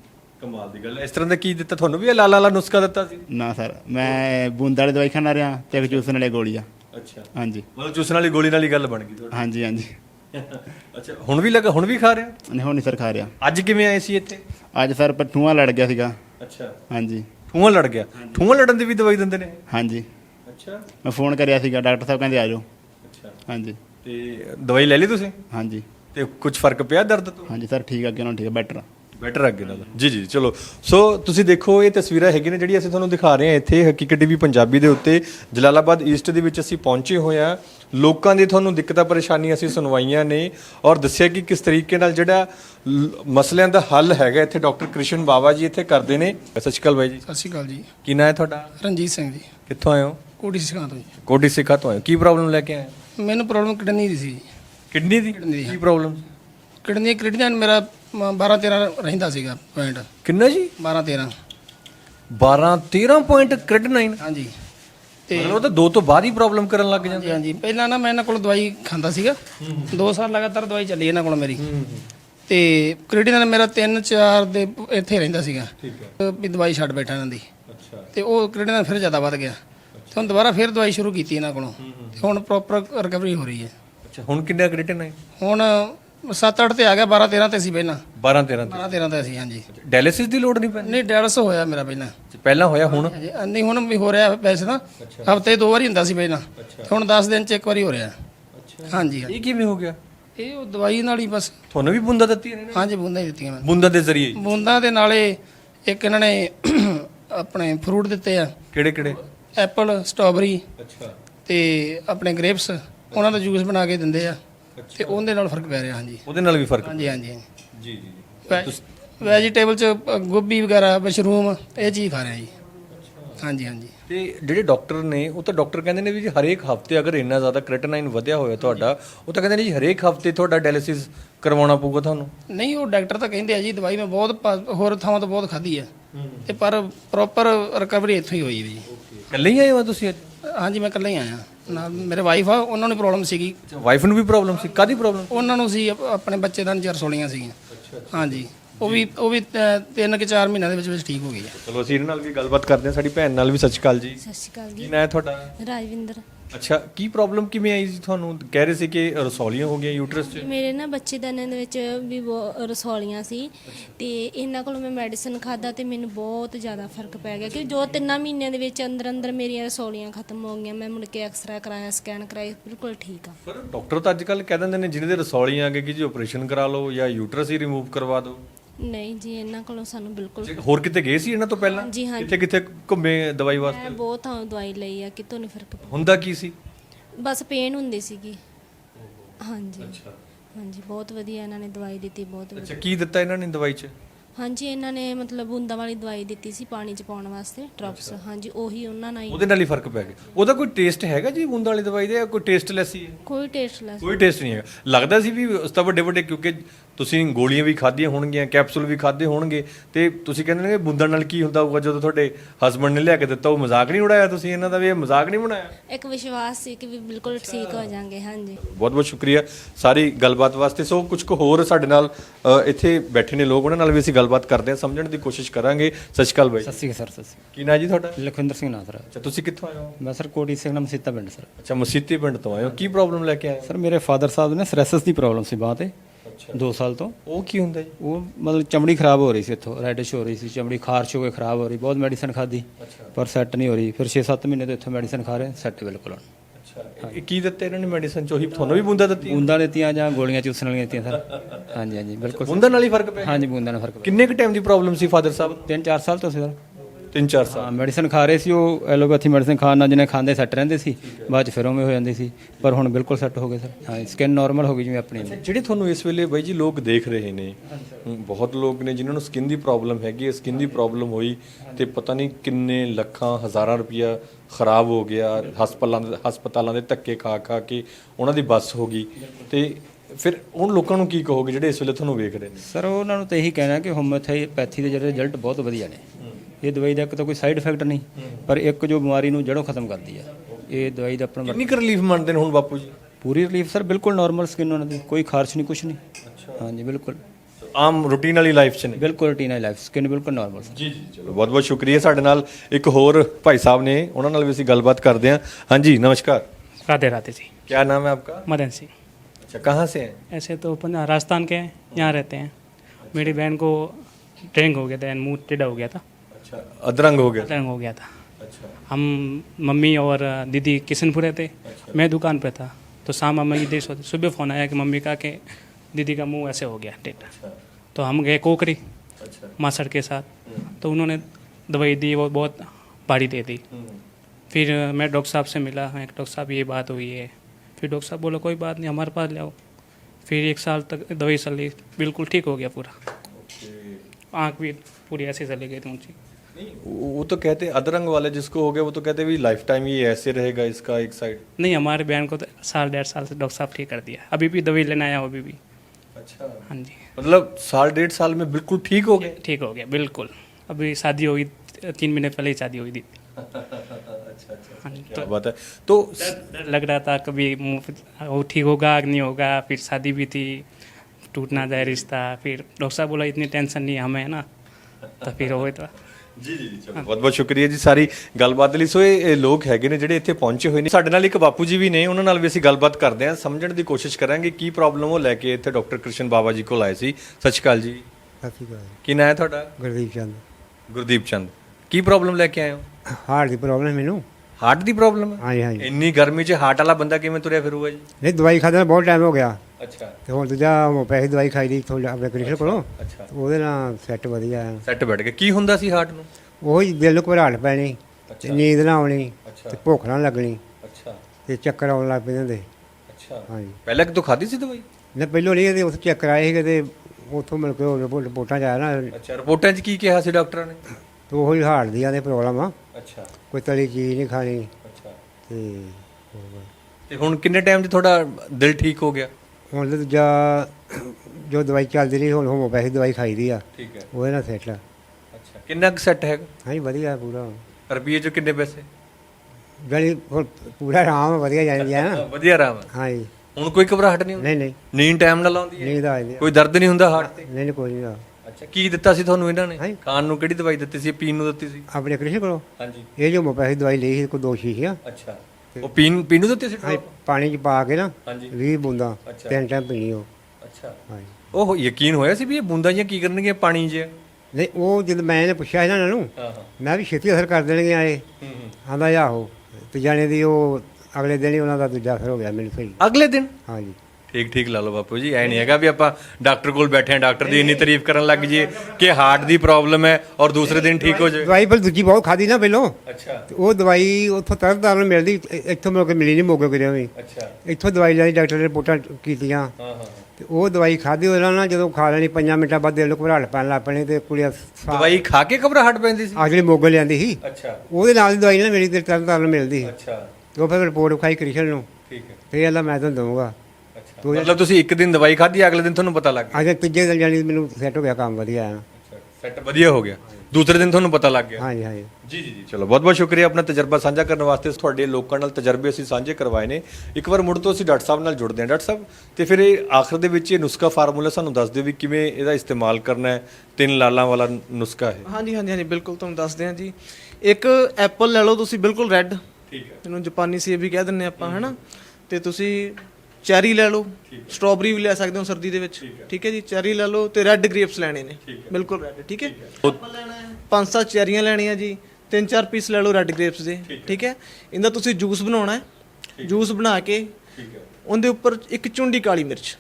ਕਮਾਲ ਦੀ ਗੱਲ। ਇਸ ਤਰ੍ਹਾਂ ਦਾ ਕੀ ਦਿੱਤਾ? ਤੁਹਾਨੂੰ ਵੀ ਇਹ ਲਾਲਾ ਲਾ ਨੁਸਖਾ ਦਿੱਤਾ ਸੀ? ਨਾ ਸਰ ਮੈਂ ਬੂੰਦ ਵਾਲੀ ਦਵਾਈ ਖਾਣਾ ਰਿਹਾ ਤੇ ਇੱਕ ਚੂਸਣ ਵਾਲੀ ਗੋਲੀ ਆ ਅੱਛਾ। ਹਾਂਜੀ। ਮਤਲਬ ਚੂਸਣ ਵਾਲੀ ਗੋਲੀ ਨਾਲ ਹੀ ਗੱਲ ਬਣ ਗਈ ਤੁਹਾਡੀ। ਹਾਂਜੀ ਹਾਂਜੀ। ਅੱਛਾ ਹੁਣ ਵੀ ਲੱਗਾ? ਹੁਣ ਵੀ ਖਾ ਰਹੇ? ਨਹੀਂ ਹੁਣ ਨਹੀਂ ਸਰ ਖਾ ਰਿਹਾ। ਅੱਜ ਕਿਵੇਂ ਆਏ ਸੀ ਇੱਥੇ? ਅੱਜ ਸਰ ਪਠੂਆ ਲੜ ਗਿਆ ਸੀਗਾ। ਅੱਛਾ। ਹਾਂਜੀ। ਠੂਆਂ ਲੜ ਗਿਆ? ਠੂਆਂ ਲੜਨ ਦੀ ਵੀ ਦਵਾਈ ਦਿੰਦੇ ਨੇ? ਹਾਂਜੀ। ਅੱਛਾ। ਮੈਂ ਫੋਨ ਕਰਿਆ ਸੀਗਾ ਡਾਕਟਰ ਸਾਹਿਬ ਕਹਿੰਦੇ ਆ ਜਾਓ। ਅੱਛਾ। ਹਾਂਜੀ। ਤੇ ਦਵਾਈ ਲੈ ਲਈ ਤੁਸੀਂ? ਹਾਂਜੀ। ਤੇ ਕੁਝ ਫ਼ਰਕ ਪਿਆ ਦਰਦ ਤੋਂ? ਹਾਂਜੀ ਸਰ ਠੀਕ ਆ ਅੱਗੇ ਨਾਲੋਂ ਠੀਕ ਆ ਬੈਟਰ ਬੈਟਰ ਅੱਗੇ ਨਾਲ। ਜੀ ਜੀ ਚਲੋ। ਸੋ ਤੁਸੀਂ ਦੇਖੋ ਇਹ ਤਸਵੀਰਾਂ ਹੈਗੀਆਂ ਨੇ ਜਿਹੜੀ ਅਸੀਂ ਤੁਹਾਨੂੰ ਦਿਖਾ ਰਹੇ ਹਾਂ। ਇੱਥੇ ਹਕੀਕਤ ਟੀਵੀ ਪੰਜਾਬੀ ਦੇ ਉੱਤੇ ਜਲਾਲਾਬਾਦ ਈਸਟ ਦੇ ਵਿੱਚ ਅਸੀਂ ਪਹੁੰਚੇ ਹੋਏ ਹਾਂ। ਲੋਕਾਂ ਦੀ ਤੁਹਾਨੂੰ ਦਿੱਕਤਾਂ ਪਰੇਸ਼ਾਨੀਆਂ ਅਸੀਂ ਸੁਣਵਾਈਆਂ ਨੇ ਔਰ ਦੱਸਿਆ ਕਿ ਕਿਸ ਤਰੀਕੇ ਨਾਲ ਜਿਹੜਾ ਮਸਲਿਆਂ ਦਾ ਹੱਲ ਹੈਗਾ ਇੱਥੇ ਡਾਕਟਰ ਕ੍ਰਿਸ਼ਨ ਬਾਬਾ ਜੀ ਇੱਥੇ ਕਰਦੇ ਨੇ। ਸਤਿ ਸ਼੍ਰੀ ਅਕਾਲ ਬਾਈ ਜੀ। ਸਤਿ ਸ਼੍ਰੀ ਅਕਾਲ ਜੀ। ਕੀ ਨਾਂ ਹੈ ਤੁਹਾਡਾ? ਰਣਜੀਤ ਸਿੰਘ ਜੀ। ਕਿੱਥੋਂ ਆਏ ਹੋ? ਕੋਟੀ ਸਿਖਾਂ ਤੋਂ ਜੀ। ਕੋਡੀ ਸਿੱਖਾ ਤੋਂ ਆਏ ਹੋ। ਕੀ ਪ੍ਰੋਬਲਮ ਲੈ ਕੇ ਆਏ ਹੋ? ਮੈਨੂੰ ਪ੍ਰੋਬਲਮ ਕਿਡਨੀ ਦੀ ਸੀ ਕਿਡਨੀ ਦੀ? ਕੀ ਪ੍ਰੋਬਲਮ ਕਿਡਨੀ ਕ੍ਰਿਟੀਨ ਮੇਰਾ 12 13 ਰਹਿੰਦਾ ਸੀਗਾ ਪੁਆਇੰਟ ਕਿੰਨਾ ਜੀ? 12 13 12 13 ਪੁਆਇੰਟ ਕ੍ਰਿਟਨਾਈਨ ਹਾਂਜੀ। ਤੇ ਉਹ ਤਾਂ ਦੋ ਤੋਂ ਬਾਅਦ ਹੀ ਪ੍ਰੋਬਲਮ ਕਰਨ ਲੱਗ ਜਾਂਦੇ ਹਾਂਜੀ ਹਾਂਜੀ। ਪਹਿਲਾਂ ਨਾ ਮੈਂ ਇਹਨਾਂ ਕੋਲ ਦਵਾਈ ਖਾਂਦਾ ਸੀਗਾ। 2 ਸਾਲ ਲਗਾਤਾਰ ਦਵਾਈ ਚੱਲੀ ਇਹਨਾਂ ਕੋਲ ਮੇਰੀ। ਤੇ ਕ੍ਰਿਟੀਨ ਮੇਰਾ 3 4 ਦੇ ਇੱਥੇ ਰਹਿੰਦਾ ਸੀਗਾ। ਠੀਕ ਹੈ। ਵੀ ਦਵਾਈ ਛੱਡ ਬੈਠਾ ਇਹਨਾਂ ਦੀ। ਅੱਛਾ। ਤੇ ਉਹ ਕ੍ਰਿਟੀਨ ਫਿਰ ਜ਼ਿਆਦਾ ਵੱਧ ਗਿਆ। ਤੇ ਹੁਣ ਦੁਬਾਰਾ ਫਿਰ ਦਵਾਈ ਸ਼ੁਰੂ ਕੀਤੀ ਇਹਨਾਂ ਕੋਲੋਂ। ਤੇ ਹੁਣ ਪ੍ਰੋਪਰ ਰਿਕਵਰੀ ਹੋ ਰਹੀ ਹੈ। ਅੱਛਾ ਹੁਣ ਕਿੰਨਾ ਕ੍ਰਿਟਨਾਈਨ ਹੁਣ 7-8 ਤੇ ਆ ਗਿਆ 12-13 ਤੇ ਸੀ ਪਹਿਲਾਂ। 12 13 ਤੇ। 12-13 ਤੇ ਸੀ ਹਾਂਜੀ। ਡਾਇਲਿਸਿਸ ਦੀ ਲੋੜ ਨਹੀਂ ਪੈਂਦੀ? ਨਹੀਂ ਡੈਲਸ ਹੋਇਆ ਮੇਰਾ ਪਹਿਲਾਂ। ਪਹਿਲਾਂ ਹੋਇਆ ਹੁਣ? ਹਾਂਜੀ, ਨਹੀਂ ਹੁਣ ਵੀ ਹੋ ਰਿਹਾ ਵੈਸੇ ਤਾਂ। ਹਫ਼ਤੇ ਦੋ ਵਾਰੀ ਹੁੰਦਾ ਸੀ ਪਹਿਲਾਂ। ਤੇ ਹੁਣ 10 ਦਿਨ ਚ ਇੱਕ ਵਾਰੀ ਹੋ ਰਿਹਾ। ਹਾਂਜੀ ਹਾਂਜੀ। ਇਹ ਕਿਵੇਂ ਹੋ ਗਿਆ? ਇਹ ਉਹ ਦਵਾਈ ਨਾਲ ਹੀ ਬਸ। ਤੁਹਾਨੂੰ ਵੀ ਬੁੰਦਾ ਦਿੱਤੀ ਨੇ? ਹਾਂਜੀ ਬੂੰਦਾਂ ਹੀ ਦਿੱਤੀਆਂ ਮੈਂ। ਬੁੰਦਾ ਦੇ ਜ਼ਰੀਏ। ਬੂੰਦਾਂ ਦੇ ਨਾਲੇ ਇੱਕ ਇਹਨਾਂ ਨੇ ਆਪਣੇ ਫਰੂਟ ਦਿੱਤੇ ਆ। ਕਿਹੜੇ ਕਿਹੜੇ? ਐਪਲ ਸਟ੍ਰਾਬੇਰੀ ਅੱਛਾ। ਤੇ ਆਪਣੇ ਗ੍ਰੇਪਸ। ਉਹਨਾਂ ਦਾ ਜੂਸ ਬਣਾ ਕੇ ਦਿੰਦੇ ਆ। ਤੇ ਉਹਦੇ ਨਾਲ ਫ਼ਰਕ ਪੈ ਰਿਹਾ ਹਾਂਜੀ। ਉਹਦੇ ਨਾਲ ਵੀ ਫ਼ਰਕ ਹਾਂਜੀ ਹਾਂਜੀ ਜੀ ਜੀ ਵੈਜੀਟੇਬਲ ਚ ਗੋਭੀ ਵਗੈਰਾ ਮਸ਼ਰੂਮ ਇਹ ਚੀਜ਼ ਖਾ ਰਿਹਾ ਜੀ। ਹਾਂਜੀ ਹਾਂਜੀ। ਤੇ ਜਿਹੜੇ ਡਾਕਟਰ ਨੇ ਉਹ ਤਾਂ ਡਾਕਟਰ ਕਹਿੰਦੇ ਨੇ ਵੀ ਜੀ ਹਰੇਕ ਹਫ਼ਤੇ ਅਗਰ ਇੰਨਾ ਜ਼ਿਆਦਾ ਕ੍ਰਿਟਨਾਈਨ ਵਧਿਆ ਹੋਇਆ ਤੁਹਾਡਾ ਉਹ ਤਾਂ ਕਹਿੰਦੇ ਨੇ ਜੀ ਹਰੇਕ ਹਫ਼ਤੇ ਤੁਹਾਡਾ ਡਾਇਲਿਸਿਸ ਕਰਵਾਉਣਾ ਪਊਗਾ ਤੁਹਾਨੂੰ। ਨਹੀਂ ਉਹ ਡਾਕਟਰ ਤਾਂ ਕਹਿੰਦੇ ਆ ਜੀ ਦਵਾਈ ਮੈਂ ਬਹੁਤ ਹੋਰ ਥਾਵਾਂ ਤੋਂ ਬਹੁਤ ਖਾਧੀ ਆ। ਤੇ ਪਰ ਪ੍ਰੋਪਰ ਰਿਕਵਰੀ ਇੱਥੋਂ ਹੀ ਹੋਈ ਵੀ ਜੀ। ਇਕੱਲੇ ਹੀ ਆਏ ਹੋ ਤੁਸੀਂ ਅੱਜ? ਹਾਂਜੀ ਮੈਂ ਇਕੱਲਾ ਹੀ ਆਇਆ। ਨਾਲ ਮੇਰੇ ਵਾਈਫ ਆ ਉਹਨਾਂ ਨੂੰ ਪ੍ਰੋਬਲਮ ਸੀਗੀ। ਵਾਈਫ ਨੂੰ ਵੀ ਪ੍ਰੋਬਲਮ ਸੀ? ਕਾਦੀ ਪ੍ਰੋਬਲਮ ਉਹਨਾਂ ਨੂੰ ਸੀ ਆਪ- ਆਪਣੇ ਬੱਚੇ ਦਾ ਨਜ਼ਰ ਸੋਲੀਆਂ ਸੀਗੀਆਂ। ਹਾਂਜੀ ਉਹ ਵੀ ਉਹ ਵੀ ਅ, ਤਿੰਨ ਕਿ ਚਾਰ ਮਹੀਨਿਆਂ ਦੇ ਵਿੱਚ ਵਿੱਚ ਠੀਕ ਹੋ ਗਈ ਚਲੋ ਅਸੀਂ ਇਹਨਾਂ ਨਾਲ ਵੀ ਗੱਲਬਾਤ ਕਰਦੇ ਹਾਂ ਸਾਡੀ ਭੈਣ ਨਾਲ ਵੀ। ਸਤਿ ਸ਼੍ਰੀ ਅਕਾਲ ਜੀ। ਸਤਿ ਸ਼੍ਰੀ ਅਕਾਲ ਕੀ ਜੀ ਨਾਂ ਹੈ ਤੁਹਾਡਾ? ਰਾਜਵਿੰਦਰ। ਅੱਛਾ ਕੀ ਪ੍ਰੋਬਲਮ ਕਿਵੇਂ ਆਈ ਜੀ ਤੁਹਾਨੂੰ? ਕਹਿ ਰਹੇ ਸੀ ਕਿ ਰਸੌਲੀਆਂ ਹੋ ਗਈਆਂ ਯੂਟਰਸ 'ਚ। ਮੇਰੇ ਨਾ ਬੱਚੇਦਾਨਾਂ ਦੇ ਵਿੱਚ ਵੀ ਬਹੁਤ ਰਸੌਲੀਆਂ ਸੀ ਤੇ ਇਹਨਾਂ ਕੋਲੋਂ ਮੈਂ ਮੈਡੀਸਨ ਖਾਦਾ ਤੇ ਮੈਨੂੰ ਬਹੁਤ ਜ਼ਿਆਦਾ ਫ਼ਰਕ ਪੈ ਗਿਆ ਕਿ ਜੋ ਤਿੰਨਾਂ ਮਹੀਨਿਆਂ ਦੇ ਵਿੱਚ ਅੰਦਰ ਅੰਦਰ ਮੇਰੀਆਂ ਰਸੌਲੀਆਂ ਖਤਮ ਹੋ ਗਈਆਂ ਮੈਂ ਮੁੜ ਕੇ ਐਕਸਰਾ ਕਰਾਇਆ ਸਕੈਨ ਕਰਾਇਆ ਬਿਲਕੁਲ ਠੀਕ ਆ। ਪਰ ਡਾਕਟਰ ਤਾਂ ਅੱਜ ਕੱਲ ਕਹਿ ਦਿੰਦੇ ਨੇ ਜਿਹਦੇ ਦੇ ਰਸੌਲੀਆਂ ਆ ਗਏ ਕਿ ਜੀ ਆਪਰੇਸ਼ਨ ਕਰਾ ਲਓ ਜਾਂ ਯੂਟਰਸ ਹੀ ਰਿਮੂਵ ਕਰਵਾ ਦਿਓ। ਨਹੀਂ ਜੀ ਇਹਨਾਂ ਕੋਲੋਂ ਸਾਨੂੰ ਬਿਲਕੁਲ ਜੇ ਹੋਰ ਕਿਤੇ ਗਏ ਸੀ ਇਹਨਾਂ ਤੋਂ ਪਹਿਲਾਂ? ਹਾਂਜੀ, ਹਾਂਜੀ। ਕਿੱਥੇ ਕਿੱਥੇ ਘੁੰਮੇ ਦਵਾਈ ਮੈਂ ਵਾਸਤੇ? ਬਹੁਤ ਥਾਂ ਦਵਾਈ ਲਈ ਆ ਕਿਤੋਂ ਨਹੀਂ ਫ਼ਰਕ ਪਿਆ ਹੁੰਦਾ ਕੀ ਸੀ? ਬਸ ਪੇਨ ਹੁੰਦੀ ਸੀਗੀ। ਹਾਂਜੀ। ਹਾਂਜੀ ਬਹੁਤ ਵਧੀਆ ਇਹਨਾਂ ਨੇ ਦਵਾਈ ਦਿੱਤੀ ਬਹੁਤ ਵਧੀਆ। ਅੱਛਾ ਕੀ ਦਿੱਤਾ ਇਹਨਾਂ ਨੇ ਦਵਾਈ 'ਚ? ਹਾਂਜੀ ਇਹਨਾਂ ਨੇ ਮਤਲਬ ਬੂੰਦਾਂ ਵਾਲੀ ਦਵਾਈ ਦਿੱਤੀ ਸੀ ਪਾਣੀ ਚ ਪਾਉਣ ਵਾਸਤੇ ਡ੍ਰੌਪਸ। ਹਾਂਜੀ ਉਹੀ ਉਹਨਾਂ ਨਾਲ ਹੀ। ਉਹਦੇ ਨਾਲ ਹੀ ਫ਼ਰਕ ਪੈ ਗਿਆ। ਉਹਦਾ ਕੋਈ ਟੇਸਟ ਹੈਗਾ ਜੀ ਬੂੰਦ ਵਾਲੀ ਦਵਾਈ ਦਾ ਜਾਂ ਕੋਈ ਟੇਸਟਲੈਸ ਹੀ ਹੈ? ਕੋਈ ਟੇਸਟ ਲੈਸ ਕੋਈ ਟੇਸਟ ਨਹੀਂ ਹੈਗਾ। ਲੱਗਦਾ ਸੀ ਵੀ ਉਸ ਤਾਂ ਵੱਡੇ ਵੱਡੇ ਕਿਉਂਕਿ ਤੁਸੀਂ ਗੋਲੀਆਂ ਵੀ ਖਾਧੀਆਂ ਹੋਣਗੀਆਂ ਕੈਪਸੂਲ ਵੀ ਖਾਦੇ ਹੋਣਗੇ ਤੇ ਤੁਸੀਂ ਕਹਿੰਦੇ ਨੇ ਬੂੰਦਾਂ ਨਾਲ ਕੀ ਹੁੰਦਾ ਹੋਊਗਾ ਜਦੋਂ ਤੁਹਾਡੇ ਹਸਬੰਡ ਨੇ ਲਿਆ ਕੇ ਦਿੱਤਾ ਉਹ ਮਜ਼ਾਕ ਨਹੀਂ ਉਡਾਇਆ ਤੁਸੀਂ ਇਹਨਾਂ ਦਾ ਵੀ ਇਹ ਮਜ਼ਾਕ ਨਹੀਂ ਬਣਾਇਆ? ਇੱਕ ਵਿਸ਼ਵਾਸ ਸੀ ਕਿ ਵੀ ਬਿਲਕੁਲ ਠੀਕ ਹੋ ਜਾਾਂਗੇ ਹਾਂਜੀ। ਬਹੁਤ ਬਹੁਤ ਸ਼ੁਕਰੀਆ ਸਾਰੀ ਗੱਲਬਾਤ ਵਾਸਤੇ। ਸੋ ਕੁਝ ਕੁ ਹੋਰ ਸਾਡੇ ਨਾਲ ਅ, ਇੱਥੇ ਬੈਠੇ ਨੇ ਲੋਕ ਉਹਨਾਂ ਨਾਲ ਵੀ ਅਸੀਂ ਗੱਲਬਾਤ ਕਰਦੇ ਹਾਂ ਸਮਝਣ ਦੀ ਕੋਸ਼ਿਸ਼ ਕਰਾਂਗੇ। ਸਤਿ ਸ਼੍ਰੀ ਅਕਾਲ ਬਾਈ ਸਤਿ ਸ਼੍ਰੀ ਅਕਾਲ ਸਰ ਸਤਿ ਸ਼੍ਰੀ ਕੀ ਨਾਂ ਜੀ ਤੁਹਾਡਾ? ਅਕਾਲ ਲਖਵਿੰਦਰ ਸਿੰਘ ਨਾਂ ਸਰ। ਅੱਛਾ ਤੁਸੀਂ ਕਿੱਥੋਂ ਆਏ ਹੋ? ਮੈਂ ਸਰ ਕੋਟੀ ਸਿੰਘ ਨਾਮ ਮਸੀਤਾ ਪਿੰਡ ਸਰ। ਅੱਛਾ ਮਸੀਤੀ ਪਿੰਡ ਤੋਂ ਆਏ ਹੋ। ਕੀ ਪ੍ਰੋਬਲਮ ਲੈ ਕੇ ਆਏ ਹੋ? ਸਰ ਮੇਰੇ ਫਾਦਰ ਸਾਹਿਬ ਨੇ ਸਰੈਸਸ ਦੀ ਪ੍ਰੋਬਲਮ ਸੀ ਬਾਹ ਤੇ। 2 ਸਾਲ ਤੋਂ। ਉਹ ਕੀ ਹੁੰਦਾ ਜੀ? ਉਹ ਮਤਲਬ ਚਮੜੀ ਖਰਾਬ ਹੋ ਰਹੀ ਸੀ ਇੱਥੋਂ ਰੈਡਿਸ਼ ਹੋ ਰਹੀ ਸੀ ਚਮੜੀ ਖਾਰਸ਼ ਹੋ ਕੇ ਖਰਾਬ ਹੋ ਰਹੀ ਬਹੁਤ ਮੈਡੀਸਨ ਖਾਧੀ ਪਰ ਸੈੱਟ ਨਹੀਂ ਹੋ ਰਹੀ। ਫਿਰ 6-7 ਮਹੀਨੇ ਤੋਂ ਇੱਥੋਂ ਮੈਡੀਸਨ ਖਾ ਰਹੇ ਸੈੱਟ ਬਿਲਕੁਲ ਹੁਣ। ਅੱਛਾ। ਕੀ ਦਿੱਤੇ ਇਹਨਾਂ ਨੇ ਮੈਡੀਸਨ ਚ? ਤੁਹਾਨੂੰ ਵੀ ਬੂੰਦਾ ਦਿੱਤੀ ਬੂੰਦਾਂ ਦਿੱਤੀਆਂ ਜਾਂ ਗੋਲੀਆਂ ਚੂਸਣ ਵਾਲੀਆਂ ਦਿੱਤੀਆਂ ਸਰ। ਹਾਂਜੀ ਹਾਂਜੀ ਬਿਲਕੁਲ ਬੂੰਦਾਂ ਨਾਲ ਹੀ ਫ਼ਰਕ ਪਿਆ ਹਾਂਜੀ ਬੂੰਦਾਂ ਨਾਲ ਫ਼ਰਕ ਪਿਆ ਕਿੰਨੇ ਕੁ ਟਾਈਮ ਦੀ ਪ੍ਰੋਬਲਮ ਸੀ ਫਾਦਰ ਸਾਹਿਬ? 3-4 ਸਾਲ ਤੋਂ ਸੀ ਸਰ। 3-4 ਸਾਲ। ਹਾਂ ਮੈਡੀਸਨ ਖਾ ਰਹੇ ਸੀ ਉਹ ਐਲੋਪੈਥੀ ਮੈਡੀਸਨ ਖਾਣ ਨਾਲ ਜਿਹਨੇ ਖਾਂਦੇ ਸੈੱਟ ਰਹਿੰਦੇ ਸੀ ਬਾਅਦ ਚ ਫਿਰ ਉਵੇਂ ਹੋ ਜਾਂਦੀ ਸੀ। ਪਰ ਹੁਣ ਬਿਲਕੁਲ ਸੈੱਟ ਹੋ ਗਏ ਸਰ। ਹਾਂ ਸਕਿਨ ਨਾਰਮਲ ਹੋ ਗਈ ਜਿਵੇਂ ਆਪਣੀ। ਜਿਹੜੇ ਤੁਹਾਨੂੰ ਇਸ ਵੇਲੇ ਬਾਈ ਜੀ ਲੋਕ ਦੇਖ ਰਹੇ ਨੇ ਬਹੁਤ ਲੋਕ ਨੇ ਜਿਨ੍ਹਾਂ ਨੂੰ ਸਕਿਨ ਦੀ ਪ੍ਰੋਬਲਮ ਹੈਗੀ ਹੈ ਸਕਿਨ ਦੀ ਪ੍ਰੋਬਲਮ ਹੋਈ ਤੇ ਪਤਾ ਨਹੀਂ ਕਿੰਨੇ ਲੱਖਾਂ ਹਜ਼ਾਰਾਂ ਰੁਪਇਆ ਖਰਾਬ ਹੋ ਗਿਆ ਹਸਪਤਾਲਾਂ ਦੇ ਹਸਪਤਾਲਾਂ ਦੇ ਧੱਕੇ ਖਾ ਖਾ ਕੇ ਉਹਨਾਂ ਦੀ ਬੱਸ ਹੋ ਗਈ। ਤੇ ਫਿਰ ਹੁਣ ਲੋਕਾਂ ਨੂੰ ਕੀ ਕਹੋਗੇ ਜਿਹੜੇ ਇਸ ਵੇਲੇ ਤੁਹਾਨੂੰ ਵੇਖ ਰਹੇ ਨੇ? ਸਰ ਉਹਨਾਂ ਨੂੰ ਤਾਂ ਇਹੀ ਕਹਿਣਾ ਕਿ ਹੋਮਿਓਪੈਥੀ ਦੇ ਜਿਹੜੇ ਰਿਜ਼ਲਟ ਬਹੁਤ ਵਧੀਆ ਨੇ। ਇਹ ਦਵਾਈ ਦਾ ਇੱਕ ਤਾਂ ਕੋਈ ਸਾਈਡ ਇਫੈਕਟ ਨਹੀਂ ਪਰ ਇੱਕ ਜੋ ਬਿਮਾਰੀ ਨੂੰ ਜੜੋਂ ਖਤਮ ਕਰਦੀ ਆ ਇਹ ਦਵਾਈ ਦਾ ਆਪਣਾ ਕਿੰਨੀ ਰਿਲੀਫ ਮੰਨਦੇ ਨੇ ਹੁਣ ਬਾਪੂ ਜੀ? ਪੂਰੀ ਰਿਲੀਫ ਸਰ ਬਿਲਕੁਲ ਨਾਰਮਲ ਸਕਿਨ ਉਹਨਾਂ ਦੀ ਕੋਈ ਖਾਰਸ਼ ਨਹੀਂ ਕੁਝ ਨਹੀਂ। ਹਾਂਜੀ ਬਿਲਕੁਲ। ਆਮ ਰੂਟੀਨ ਵਾਲੀ ਲਾਈਫ 'ਚ ਨੇ ਬਿਲਕੁਲ ਰੂਟੀਨ ਵਾਲੀ ਲਾਈਫ ਸਕਿਨ ਬਿਲਕੁਲ ਨਾਰਮਲ ਜੀ ਜੀ ਚਲੋ ਬਹੁਤ ਬਹੁਤ ਸ਼ੁਕਰੀਆ ਸਾਡੇ ਨਾਲ। ਇੱਕ ਹੋਰ ਭਾਈ ਸਾਹਿਬ ਨੇ ਉਹਨਾਂ ਨਾਲ ਵੀ ਅਸੀਂ ਗੱਲਬਾਤ ਕਰਦੇ ਹਾਂ। ਹਾਂਜੀ ਨਮਸਕਾਰ। राधे राधे ਜੀ। ਕੀ ਨਾਮ ਹੈ ਆਪਕਾ? मदन सिंह ਅੱਛਾ ਕਹਾਂ ਸੇ ਹੈ? ऐसे तो पंजा- राजस्थान के हैं यहाँ रहते हैं मेरी बहन को ड्रिंक हो गया था एंड मुँह टेढ़ा हो गया अच्छा अदरंग हो गया रंग हो गया था। अच्छा। हम मम्मी और दीदी किशनपुरे थे मैं दुकान पे था तो शाम मम्मी सोती सुबह फ़ोन आया कि मम्मी का कि दीदी का मुँह ऐसे हो गया डेट। तो हम गए कोकरी अच्छा। मासड़ के साथ तो उन्होंने दवाई दी वो बहुत भारी दे दी। फिर मैं डॉक्टर साहब से मिला हाँ डॉक्टर साहब ये बात हुई है। फिर डॉक्टर साहब बोला कोई बात नहीं हमारे पास ले आओ फिर एक साल तक दवाई चली बिल्कुल ठीक हो गया पूरा। आँख भी पूरी ऐसे चली गई थी ऊँची वो तो कहते अदरंग वाले जिसको हो गया वो तो कहते भी लाइफ टाइम ये ऐसे रहेगा इसका एक साइड नहीं हमारे बहन को तो साल डेढ़ साल से डॉक्टर साहब ठीक कर दिया। अभी भी दवाई लेने आया अभी भी। अच्छा। हाँ जी। मतलब साल डेढ़ साल में बिल्कुल ठीक हो गए? ठीक हो गया बिल्कुल। अभी शादी होगी तीन महीने पहले ही शादी हुई थी। अच्छा अच्छा हाँ तो बात है। तो डर लग रहा था कभी वो ठीक होगा नहीं होगा फिर शादी भी थी टूट ना जाए रिश्ता फिर डॉक्टर साहब बोला इतनी टेंशन नहीं हमें है ना? तो फिर हो तो ਜੀ ਜੀ ਚਲੋ। ਬਹੁਤ ਬਹੁਤ ਸ਼ੁਕਰੀਆ ਜੀ ਸਾਰੀ ਗੱਲਬਾਤ ਲਈ। ਸੋ ਇਹ ਇਹ ਲੋਕ ਹੈਗੇ ਨੇ ਜਿਹੜੇ ਇੱਥੇ ਪਹੁੰਚੇ ਹੋਏ ਨੇ। ਸਾਡੇ ਨਾਲ ਇੱਕ ਬਾਪੂ ਜੀ ਵੀ ਨੇ ਉਹਨਾਂ ਨਾਲ ਵੀ ਅਸੀਂ ਗੱਲਬਾਤ ਕਰਦੇ ਹਾਂ। ਸਮਝਣ ਦੀ ਕੋਸ਼ਿਸ਼ ਕਰਾਂਗੇ ਕੀ ਪ੍ਰੋਬਲਮ ਉਹ ਲੈ ਕੇ ਇੱਥੇ ਡਾਕਟਰ ਕ੍ਰਿਸ਼ਨ ਬਾਬਾ ਜੀ ਕੋਲ ਆਏ ਸੀ। ਸਤਿ ਸ਼੍ਰੀ ਅਕਾਲ ਜੀ। ਸਤਿ ਸ਼੍ਰੀ ਅਕਾਲ ਕੀ ਨਾਂ ਹੈ ਤੁਹਾਡਾ? ਗੁਰਦੀਪ ਚੰਦ। ਗੁਰਦੀਪ ਚੰਦ। ਕੀ ਪ੍ਰੋਬਲਮ ਲੈ ਕੇ ਆਏ ਹੋ? ਹਾਰਟ ਦੀ ਪ੍ਰੋਬਲਮ ਮੈਨੂੰ। ਹਾਰਟ ਦੀ ਪ੍ਰੋਬਲਮ ਹੈ। ਹਾਂਜੀ ਹਾਂਜੀ। ਇੰਨੀ ਗਰਮੀ 'ਚ ਹਾਰਟ ਵਾਲਾ ਬੰਦਾ ਕਿਵੇਂ ਤੁਰਿਆ ਫਿਰੂਗਾ ਜੀ? ਨਹੀਂ ਦਵਾਈ ਖਾਦਾ ਬਹੁਤ ਟਾਈਮ ਹੋ ਗਿਆ। ਅੱਛਾ। ਤੇ ਹੁਣ ਦੂਜਾ ਪੈਸੇ ਦਵਾਈ ਖਾਈ ਦੀ ਥੋੜਾ ਆਪਣੇ ਕ੍ਰਿਸ਼ਨ ਕੋਲੋਂ। ਅੱਛਾ। ਉਹਦੇ ਨਾਲ ਸੈੱਟ ਵਧੀਆ ਆ। ਸੈੱਟ ਬੈਠ ਗਿਆ। ਕੀ ਹੁੰਦਾ ਸੀ ਹਾਰਟ ਨੂੰ? ਉਹੀ ਦਿਲ ਨੂੰ ਘਬਰਾਹਟ ਪੈਣੀ ਤੇ ਨੀਂਦ ਨਾ ਆਉਣੀ ਅੱਛਾ। ਤੇ ਭੁੱਖ ਨਾ ਲੱਗਣੀ। ਅੱਛਾ। ਤੇ ਚੱਕਰ ਆਉਣ ਲੱਗ ਪੈਂਦੇ ਹੁੰਦੇ। ਅੱਛਾ। ਹਾਂਜੀ। ਪਹਿਲਾਂ ਕਿ ਤੂੰ ਖਾਦੀ ਸੀ ਦਵਾਈ? ਨੇ ਪਹਿਲੋਂ ਨਹੀਂ ਇਹਦੇ ਉਸ ਚੈੱਕ ਕਰਾਏ ਸੀਗੇ ਤੇ ਉੱਥੋਂ ਮਿਲ ਕੇ ਰਿਪੋਰਟ- ਚ ਆਇਆ ਨਾ। ਅੱਛਾ ਰਿਪੋਰਟਾਂ 'ਚ ਕੀ ਕਿਹਾ ਸੀ ਡਾਕਟਰਾਂ ਨੇ? ਤੇ ਉਹੀ ਹਾਰਟ ਦੀ ਆਦੇ ਪ੍ਰੋਬਲਮ ਆ। ਅੱਛਾ। ਕੋਈ ਤਲੀ ਚੀਜ਼ ਨਹੀਂ ਖਾਣੀ। ਅੱਛਾ। ਤੇ ਤੇ ਹੁਣ ਕਿੰਨੇ ਟਾਈਮ 'ਚ ਤੁਹਾਡਾ ਦਿਲ ਠੀਕ ਹੋ ਗਿਆ? ਹੁਣ ਤਾਂ ਦੂਜਾ ਜੋ ਦਵਾਈ ਚੱਲਦੀ ਰਹੀ ਹੁਣ ਹੋਮੋਪੈਥੀ ਦਵਾਈ ਖਾਈ ਦੀ ਆ। ਠੀਕ ਹੈ। ਉਹਦੇ ਨਾਲ ਸੈੱਟ ਆ। ਅੱਛਾ। ਕਿੰਨਾ ਕੁ ਸੈੱਟ ਹੈਗਾ? ਹਾਂਜੀ ਵਧੀਆ ਪੂਰਾ। ਰੁਪਈਏ 'ਚ ਕਿੰਨੇ ਪੈਸੇ? ਜਾਨੀ ਹੁਣ ਪੂਰਾ ਆਰਾਮ ਵਧੀਆ ਜਾਂਦੀ ਆ। ਨਾ ਵਧੀਆ ਆਰਾਮ ਹੈ ਹਾਂਜੀ। ਹੁਣ ਕੋਈ ਘਬਰਾਹਟ ਨਹੀਂ ਹੁੰਦੀ? ਨਹੀਂ ਨਹੀਂ। ਨੀਂਦ ਟਾਈਮ ਨਾਲ ਆਉਂਦੀ ਹੈ? ਨੀਂਦ ਆ ਜਾਂਦੀ ਆ। ਕੋਈ ਦਰਦ ਨਹੀਂ ਹੁੰਦਾ ਹਾਰਟ ਤੇ? ਨਹੀਂ ਨਹੀਂ ਕੋਈ ਨਹੀਂ ਆ। ਅੱਛਾ ਕੀ ਦਿੱਤਾ ਸੀ ਤੁਹਾਨੂੰ ਇਹਨਾਂ ਨੇ? ਹਾਂਜੀ। ਖਾਣ ਨੂੰ ਕਿਹੜੀ ਦਵਾਈ ਦਿੱਤੀ ਸੀ? ਪੀਣ ਨੂੰ ਦਿੱਤੀ ਸੀ? ਆਪਣੇ ਕ੍ਰਿਸ਼ਨ ਕੋਲੋਂ? ਹਾਂਜੀ। ਇਹ ਜੋ ਹੋਮੋਪੈਥੀ ਦਵਾਈ ਲਈ ਸੀ ਕੋਈ ਦੋ ਸ਼ੀਸ਼ੀਆਂ। ਅੱਛਾ। ਉਹ ਪੀਣ ਪੀਣ ਨੂੰ ਦਿੱਤੀ ਸੀ ਹਾਂਜੀ ਪਾਣੀ ਚ ਪਾ ਕੇ ਨਾ ਹਾਂਜੀ। 20 ਬੂੰਦਾਂ ਅੱਛਾ। ਤਿੰਨ ਟਾਈਮ ਪੀਣੀ ਉਹ। ਅੱਛਾ। ਹਾਂਜੀ। ਉਹ ਯਕੀਨ ਹੋਇਆ ਸੀ ਵੀ ਇਹ ਬੂੰਦਾਂ ਜੀਆਂ ਕੀ ਕਰਨਗੀਆਂ ਪਾਣੀ 'ਚ ਨਹੀਂ ਉਹ ਜਦ ਮੈਂ ਇਹਨੇ ਪੁੱਛਿਆ ਇਹਨਾਂ ਨੂੰ ਹਾਂ ਹਾਂ। ਮੈਂ ਵੀ ਛੇਤੀ ਅਸਰ ਕਰ ਦੇਣਗੇ ਆਏ ਹੂੰ ਹੂੰ। ਆਂਦਾ ਆਹੋ ਤੇ ਜਾਣੇ ਦੀ ਉਹ ਅਗਲੇ ਦਿਨ ਹੀ ਉਹਨਾਂ ਦਾ ਦੂਜਾ ਅਸਰ ਹੋ ਗਿਆ ਮੈਨੂੰ ਸਹੀ। ਅਗਲੇ ਦਿਨ? ਹਾਂਜੀ। ਠੀਕ ਠੀਕ ਲਾ ਲਓ ਬਾਪੂ ਜੀ ਐ ਨਹੀਂ ਹੈਗਾ ਵੀ ਆਪਾਂ ਡਾਕਟਰ ਕੋਲ ਬੈਠੇ ਆ ਡਾਕਟਰ ਦੀ ਇੰਨੀ ਤਾਰੀਫ ਕਰਨ ਲੱਗ ਜੀਏ ਕਿ ਹਾਰਟ ਦੀ ਪ੍ਰੋਬਲਮ ਹੈ ਔਰ ਦੂਸਰੇ ਦਿਨ ਠੀਕ ਹੋ ਜਾਏ। ਦਵਾਈ ਪਰ ਦੂਜੀ ਬਹੁਤ ਖਾਦੀ ਨਾ ਪਹਿਲੋਂ। ਅੱਛਾ। ਤੇ ਉਹ ਦਵਾਈ ਉੱਥੋਂ ਤਰਨਤਾਰਨ ਨੂੰ ਮਿਲਦੀ ਇ- ਇੱਥੋਂ ਕੇ ਮਿਲੀ ਨਹੀਂ ਮੋਗੇ ਕਿਤੇ ਵੀ। ਅੱਛਾ। ਇੱਥੋਂ ਦਵਾਈ ਲਈ ਡਾਕਟਰ ਨੇ ਰਿਪੋਰਟਾਂ ਕੀਤੀਆਂ। ਹਾਂ ਹਾਂ ਤੇ ਉਹ ਦਵਾਈ ਖਾਦੀ ਉਹਦੇ ਨਾਲ ਜਦੋਂ ਖਾ ਲੈਣੀ 5 ਮਿੰਟਾਂ ਬਾਅਦ ਦਿਲ ਨੂੰ ਘਬਰਾਹਟ ਪੈਣ ਲੱਗ ਪੈਣੀ ਤੇ ਕੁੜੀਆਂ ਦਵਾਈ ਖਾ ਕੇ ਘਬਰਾਹਟ ਪੈਂਦੀ ਸੀ? ਅਗਲੀ ਮੋਗੇ ਲਿਆਂਦੀ ਸੀ। ਅੱਛਾ। ਉਹਦੇ ਨਾਲ ਦੀ ਦਵਾਈ ਨਾ ਮੇਰੀ ਤੇ ਤਰਨਤਾਰਨ ਨੂੰ ਮਿਲਦੀ ਸੀ। ਅੱਛਾ। ਤੇ ਉਹ ਫਿਰ ਰਿਪੋਰਟ ਵਿਖਾਈ ਕ੍ਰਿਸ਼ਨ ਨੂੰ। ਠੀਕ ਹੈ। ਤੇ ਇਹਦਾ ਮੈਂ ਤੁਹਾਨੂੰ ਦਊਂਗਾ। ਮਤਲਬ ਤੁਸੀਂ ਇੱਕ ਦਿਨ ਦਵਾਈ ਖਾਧੀ ਅਗਲੇ ਦਿਨ ਤੁਹਾਨੂੰ ਪਤਾ ਲੱਗ ਗਿਆ? ਅੱਜ ਤੀਜੇ ਦਿਨ ਜਾਨੀ ਮੈਨੂੰ ਸੈੱਟ ਹੋ ਗਿਆ ਕੰਮ ਵਧੀਆ। ਆ ਸੈੱਟ ਵਧੀਆ ਹੋ ਗਿਆ। ਦੂਸਰੇ ਦਿਨ ਤੁਹਾਨੂੰ ਪਤਾ ਲੱਗ ਗਿਆ। ਹਾਂਜੀ ਹਾਂਜੀ। ਜੀ ਜੀ ਜੀ। ਚਲੋ ਬਹੁਤ ਬਹੁਤ ਸ਼ੁਕਰੀਆ ਆਪਣਾ ਤਜਰਬਾ ਸਾਂਝਾ ਕਰਨ ਵਾਸਤੇ। ਤੁਹਾਡੇ ਲੋਕਾਂ ਨਾਲ ਤਜਰਬੇ ਅਸੀਂ ਸਾਂਝੇ ਕਰਵਾਏ ਨੇ। ਇੱਕ ਵਾਰ ਮੁੜ ਤੋਂ ਅਸੀਂ ਡਾਕਟਰ ਸਾਹਿਬ ਨਾਲ ਜੁੜਦੇ ਹਾਂ। ਡਾਕਟਰ ਸਾਹਿਬ ਤੇ ਫਿਰ ਇਹ ਆਖਰ ਦੇ ਵਿੱਚ ਇਹ ਨੁਸਖਾ ਫਾਰਮੂਲਾ ਸਾਨੂੰ ਦੱਸ ਦਿਓ ਵੀ ਕਿਵੇਂ ਇਹਦਾ ਇਸਤੇਮਾਲ ਕਰਨਾ ਹੈ। ਤਿੰਨ ਲਾਲਾਂ ਵਾਲਾ ਨੁਸਖਾ ਹੈ ਹਾਂਜੀ ਹਾਂਜੀ ਹਾਂਜੀ ਬਿਲਕੁਲ ਤੁਹਾਨੂੰ ਦੱਸਦੇ ਹਾਂ ਜੀ। ਇੱਕ ਐਪਲ ਲੈ ਲਓ ਤੁਸੀਂ ਬਿਲਕੁਲ ਰੈੱਡ ਠੀਕ ਹੈ। ਇਹਨੂੰ ਜਾਪਾਨੀ ਸੇਬ ਵੀ ਕਹਿ ਦਿੰਨੇ ਆਪਾਂ ਹਨਾ? ਤੇ ਤੁਸੀਂ ਚੈਰੀ ਲੈ ਲਓ ਸਟ੍ਰਾਬੇਰੀ ਵੀ ਲੈ ਸਕਦੇ ਹੋ ਸਰਦੀ ਦੇ ਵਿੱਚ। ਠੀਕ ਹੈ। ਜੀ ਚੈਰੀ ਲੈ ਲਓ ਤੇ ਰੈੱਡ ਗ੍ਰੇਪਸ ਲੈਣੇ ਨੇ। ਬਿਲਕੁਲ ਰੈੱਡ ਠੀਕ ਹੈ। ਐਪਲ ਲੈਣਾ ਹੈ। ਪੰਜ ਸੱਤ ਚੈਰੀਆਂ ਲੈਣੀਆਂ ਜੀ ਤਿੰਨ ਚਾਰ ਪੀਸ ਲੈ ਲਓ ਰੈੱਡ ਗ੍ਰੇਪਸ ਦੇ। ਠੀਕ ਹੈ। ਇਹਦਾ ਤੁਸੀਂ ਜੂਸ ਬਣਾਉਣਾ ਹੈ। ਜੂਸ ਬਣਾ ਕੇ ਉਹਦੇ ਉੱਪਰ ਇੱਕ ਚੁੰਡੀ ਕਾਲੀ ਮਿਰਚ।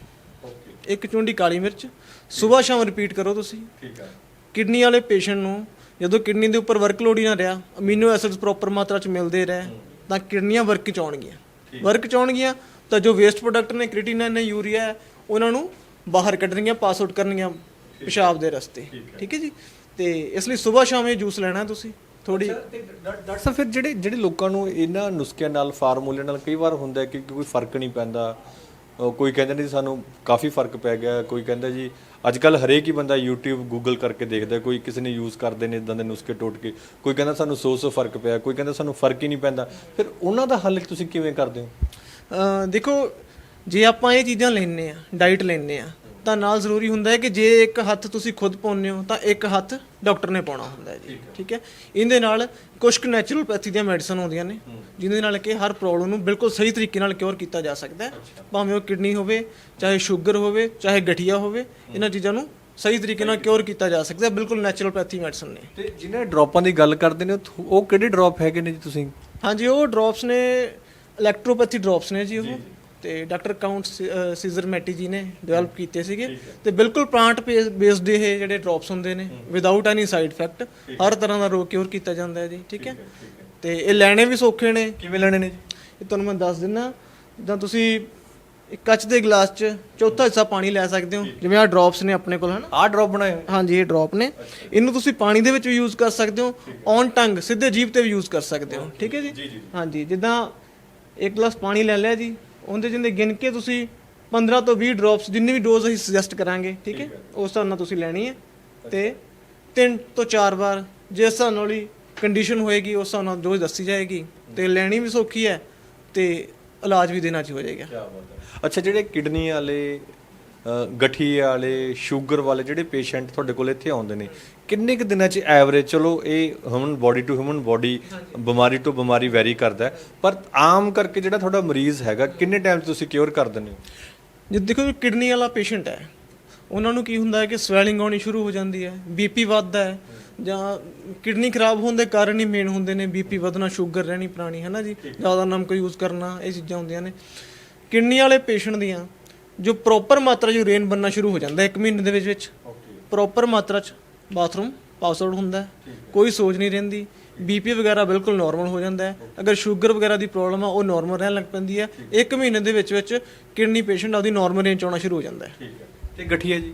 ਇੱਕ ਚੁੰਡੀ ਕਾਲੀ ਮਿਰਚ। ਸਵੇਰ ਸ਼ਾਮ ਰਿਪੀਟ ਕਰੋ ਤੁਸੀਂ। ਠੀਕ ਹੈ। ਕਿਡਨੀ ਵਾਲੇ ਪੇਸ਼ੈਂਟ ਨੂੰ ਜਦੋਂ ਕਿਡਨੀ ਦੇ ਉੱਪਰ ਵਰਕਲੋਡ ਹੀ ਨਾ ਰਿਹਾ ਅਮੀਨੋ ਐਸਿਡਸ ਪ੍ਰੋਪਰ ਮਾਤਰਾ ਚ ਮਿਲਦੇ ਰਹੇ ਤਾਂ ਕਿਡਨੀਆਂ ਵਰਕ ਚ ਆਉਣਗੀਆਂ। ਵਰਕ ਚ ਆਉਣਗੀਆਂ ਤਾਂ ਜੋ ਵੇਸਟ ਪ੍ਰੋਡਕਟ ਨੇ ਕ੍ਰੀਟਿਨਾਈਨ ਨੇ ਯੂਰੀਆ ਹੈ ਉਹਨਾਂ ਨੂੰ ਬਾਹਰ ਕੱਢਣਗੀਆਂ ਪਾਸ ਆਊਟ ਕਰਨਗੀਆਂ ਪਿਸ਼ਾਬ ਦੇ ਰਸਤੇ। ਠੀਕ ਹੈ। ਜੀ? ਤੇ ਇਸ ਲਈ ਸਵੇਰ ਸ਼ਾਮ ਇਹ ਜੂਸ ਲੈਣਾ ਤੁਸੀਂ ਥੋੜੀ ਡਾਕਟਰ ਸਾਹਿਬ ਫਿਰ ਜਿਹੜੇ ਜਿਹੜੇ ਲੋਕਾਂ ਨੂੰ ਇਹਨਾਂ ਨੁਸਖਿਆਂ ਨਾਲ ਫਾਰਮੂਲੇ ਨਾਲ ਕਈ ਵਾਰ ਹੁੰਦਾ ਹੈ ਕਿ ਕੋਈ ਫ਼ਰਕ ਨਹੀਂ ਪੈਂਦਾ। ਅਹ ਕੋਈ ਕਹਿੰਦਾ ਨਹੀਂ ਸਾਨੂੰ ਕਾਫੀ ਫ਼ਰਕ ਪੈ ਗਿਆ ਕੋਈ ਕਹਿੰਦਾ ਜੀ ਅੱਜ ਕੱਲ ਹਰੇਕ ਹੀ ਬੰਦਾ YouTube Google ਕਰਕੇ ਦੇਖਦਾ ਕੋਈ ਕਿਸੇ ਨੇ ਯੂਜ਼ ਕਰਦੇ ਨੇ ਇਦਾਂ ਦੇ ਨੁਸਖੇ ਟੋਟ ਕੇ ਕੋਈ ਕਹਿੰਦਾ ਸਾਨੂੰ ਸੌ ਸੌ ਫ਼ਰਕ ਪਿਆ ਕੋਈ ਕਹਿੰਦਾ ਸਾਨੂੰ ਫ਼ਰਕ ਹੀ ਨਹੀਂ ਪੈਂਦਾ। ਫਿਰ ਉਹਨਾਂ ਦਾ ਹੱਲ ਤੁਸੀਂ ਕਿਵੇਂ ਕਰਦੇ ਹੋ? ਅਹ ਦੇਖੋ ਜੇ ਆਪਾਂ ਇਹ ਚੀਜ਼ਾਂ ਲੈਣੇ ਆ ਡਾਈਟ ਲੈਣੇ ਆ ਤਾਂ ਨਾਲ ਜ਼ਰੂਰੀ ਹੁੰਦਾ ਹੈ ਕਿ ਜੇ ਇੱਕ ਹੱਥ ਤੁਸੀਂ ਖੁਦ ਪਾਉਂਦੇ ਹੋ ਤਾਂ ਇੱਕ ਹੱਥ ਡਾਕਟਰ ਨੇ ਪਾਉਣਾ ਹੁੰਦਾ ਹੈ ਜੀ ਠੀਕ ਹੈ। ਇਹਦੇ ਨਾਲ ਕੁਝ ਕੁ ਨੈਚੁਰਲਪੈਥੀ ਦੀਆਂ ਮੈਡੀਸਨ ਹੁੰਦੀਆਂ ਨੇ ਜਿਹਦੇ ਨਾਲ ਕਿ ਹਰ ਪ੍ਰੋਬਲਮ ਨੂੰ ਬਿਲਕੁਲ ਸਹੀ ਤਰੀਕੇ ਨਾਲ ਕਿਉਰ ਕੀਤਾ ਜਾ ਸਕਦਾ ਹੈ। ਭਾਵੇਂ ਉਹ ਕਿਡਨੀ ਹੋਵੇ ਚਾਹੇ ਸ਼ੂਗਰ ਹੋਵੇ ਚਾਹੇ ਗਠੀਆ ਹੋਵੇ ਇਹਨਾਂ ਚੀਜ਼ਾਂ ਨੂੰ ਸਹੀ ਤਰੀਕੇ ਨਾਲ ਕਿਉਰ ਕੀਤਾ ਜਾ ਸਕਦਾ ਹੈ ਬਿਲਕੁਲ ਨੈਚੁਰਲਪੈਥੀ ਮੈਡੀਸਨ ਨੇ। ਤੇ ਜਿਹਨਾਂ ਡ੍ਰੌਪਾਂ ਦੀ ਗੱਲ ਕਰਦੇ ਨੇ ਉਹ- ਉਹ ਕਿਹੜੇ ਡ੍ਰੌਪ ਹੈਗੇ ਨੇ ਜੀ ਤੁਸੀਂ? ਹਾਂਜੀ ਉਹ ਡ੍ਰੌਪਸ ਨੇ ਇਲੈਕਟ੍ਰੋਪੈਥੀ ਡ੍ਰੌਪਸ ਨੇ ਜੀ ਉਹ। ਤੇ ਡਾਕਟਰ ਕਾਊਂਟ ਸੀਜ਼ਰ ਮੈਟੀ ਜੀ ਨੇ ਡਿਵੈਲਪ ਕੀਤੇ ਸੀਗੇ। ਤੇ ਬਿਲਕੁਲ ਪਲਾਂਟ ਬੇਸਡ ਇਹ ਜਿਹੜੇ ਡ੍ਰੌਪਸ ਹੁੰਦੇ ਨੇ ਵਿਦਆਊਟ ਐਨੀ ਸਾਈਡ ਇਫੈਕਟ ਹਰ ਤਰ੍ਹਾਂ ਦਾ ਰੋਗ ਕਿਉਰ ਕੀਤਾ ਜਾਂਦਾ ਹੈ ਜੀ ਠੀਕ ਹੈ। ਤੇ ਇਹ ਲੈਣੇ ਵੀ ਸੌਖੇ ਨੇ। ਕਿਵੇਂ ਲੈਣੇ ਨੇ ਜੀ? ਇਹ ਤੁਹਾਨੂੰ ਮੈਂ ਦੱਸ ਦਿੰਦਾ ਜਿੱਦਾਂ ਤੁਸੀਂ ਇੱਕ ਕੱਚ ਦੇ ਗਲਾਸ 'ਚ ਚੌਥਾ ਹਿੱਸਾ ਪਾਣੀ ਲੈ ਸਕਦੇ ਹੋ ਜਿਵੇਂ ਆਹ ਡ੍ਰੌਪਸ ਨੇ ਆਪਣੇ ਕੋਲ ਹਨ? ਆਹ ਡ੍ਰੌਪ ਬਣਾਏ ਹਾਂਜੀ ਇਹ ਡ੍ਰੌਪ ਨੇ। ਇਹਨੂੰ ਤੁਸੀਂ ਪਾਣੀ ਦੇ ਵਿੱਚ ਵੀ ਯੂਜ਼ ਕਰ ਸਕਦੇ ਹੋ ਔਨ ਟੰਗ ਸਿੱਧੇ ਜੀਭ ਤੇ ਵੀ ਯੂਜ਼ ਕਰ ਸਕਦੇ ਹੋ ਠੀਕ ਹੈ ਜੀ। ਹਾਂਜੀ ਜਿੱਦਾਂ ਇੱਕ ਗਲਾਸ ਪਾਣੀ ਲੈ ਲਿਆ ਜੀ। ਉਹਦੇ ਜਿੰਦੇ ਗਿਣ ਕੇ ਤੁਸੀਂ 15 ਤੋਂ 20 ਡ੍ਰੌਪਸ ਜਿੰਨੀ ਵੀ ਡੋਜ਼ ਅਸੀਂ ਸੁਜੈਸਟ ਕਰਾਂਗੇ ਠੀਕ ਹੈ? ਉਸ ਹਿਸਾਬ ਨਾਲ ਤੁਸੀਂ ਲੈਣੀ ਹੈ। ਤੇ ਤਿੰਨ ਤੋਂ ਚਾਰ ਵਾਰ ਜਿਸ ਹਿਸਾਬ ਨਾਲ ਹੀ ਕੰਡੀਸ਼ਨ ਹੋਏਗੀ ਉਸ ਹਿਸਾਬ ਨਾਲ ਡੋਜ਼ ਦੱਸੀ ਜਾਏਗੀ। ਤੇ ਲੈਣੀ ਵੀ ਸੌਖੀ ਹੈ ਤੇ ਇਲਾਜ ਵੀ ਦੇਣਾ ਚ ਹੋ ਜਾਏਗਾ। ਅੱਛਾ ਜਿਹੜੇ ਕਿਡਨੀ ਵਾਲੇ ਗਠੀਏ ਵਾਲੇ ਸ਼ੂਗਰ ਵਾਲੇ ਜਿਹੜੇ ਪੇਸ਼ੈਂਟ ਤੁਹਾਡੇ ਕੋਲ ਇੱਥੇ ਆਉਂਦੇ ਨੇ ਕਿੰਨੇ ਕੁ ਦਿਨਾਂ 'ਚ ਐਵਰੇਜ ਚਲੋ ਇਹ human body to human body ਬਿਮਾਰੀ ਤੋਂ ਬਿਮਾਰੀ ਵੈਰੀ ਕਰਦਾ ਹੈ, ਪਰ ਆਮ ਕਰਕੇ ਜਿਹੜਾ ਤੁਹਾਡਾ ਮਰੀਜ਼ ਹੈਗਾ ਕਿੰਨੇ ਟਾਈਮ 'ਚ ਤੁਸੀਂ ਕਿਉਰ ਕਰ ਦਿੰਦੇ ਹੋ? ਜੇ ਦੇਖੋ ਕਿਡਨੀ ਵਾਲਾ ਪੇਸ਼ੈਂਟ ਹੈ ਉਹਨਾਂ ਨੂੰ ਕੀ ਹੁੰਦਾ ਹੈ ਕਿ ਸਵੈਲਿੰਗ ਆਉਣੀ ਸ਼ੁਰੂ ਹੋ ਜਾਂਦੀ ਹੈ ਬੀਪੀ ਵੱਧਦਾ ਹੈ ਜਾਂ ਕਿਡਨੀ ਖਰਾਬ ਹੋਣ ਦੇ ਕਾਰਨ ਹੀ ਮੇਨ ਹੁੰਦੇ ਨੇ ਬੀਪੀ ਵਧਣਾ ਸ਼ੂਗਰ ਰਹਿਣੀ ਪੁਰਾਣੀ ਹੈ ਨਾ ਜੀ? ਜ਼ਿਆਦਾ ਨਮਕ ਯੂਜ਼ ਕਰਨਾ ਇਹ ਚੀਜ਼ਾਂ ਹੁੰਦੀਆਂ ਨੇ। ਕਿਡਨੀ ਵਾਲੇ ਪੇਸ਼ੈਂਟ ਦੀਆਂ ਜੋ ਪ੍ਰੋਪਰ ਮਾਤਰਾ 'ਚ ਯੂਰੇਨ ਬੰਨਣਾ ਸ਼ੁਰੂ ਹੋ ਜਾਂਦਾ ਹੈ ਇੱਕ ਮਹੀਨੇ ਦੇ ਵਿੱਚ ਵਿੱਚ। ਪ੍ਰੋਪਰ ਮਾਤਰਾ 'ਚ। ਬਾਥਰੂਮ ਪਾਸ ਆਊਟ ਹੁੰਦਾ ਹੈ। ਕੋਈ ਸੋਜ ਨਹੀਂ ਰਹਿੰਦੀ। ਬੀਪੀ ਵਗੈਰਾ ਬਿਲਕੁਲ ਨਾਰਮਲ ਹੋ ਜਾਂਦਾ ਹੈ। ਅਗਰ ਸ਼ੂਗਰ ਵਗੈਰਾ ਦੀ ਪ੍ਰੋਬਲਮ ਆ ਉਹ ਨਾਰਮਲ ਰਹਿਣ ਲੱਗ ਪੈਂਦੀ ਹੈ। ਇੱਕ ਮਹੀਨੇ ਦੇ ਵਿੱਚ ਵਿੱਚ ਕਿਡਨੀ ਪੇਸ਼ੈਂਟ ਆਪਦੀ ਨਾਰਮਲ ਰੇਂਜ ਆਉਣਾ ਸ਼ੁਰੂ ਹੋ ਜਾਂਦਾ ਹੈ। ਤੇ ਗਠੀਆ ਜੀ?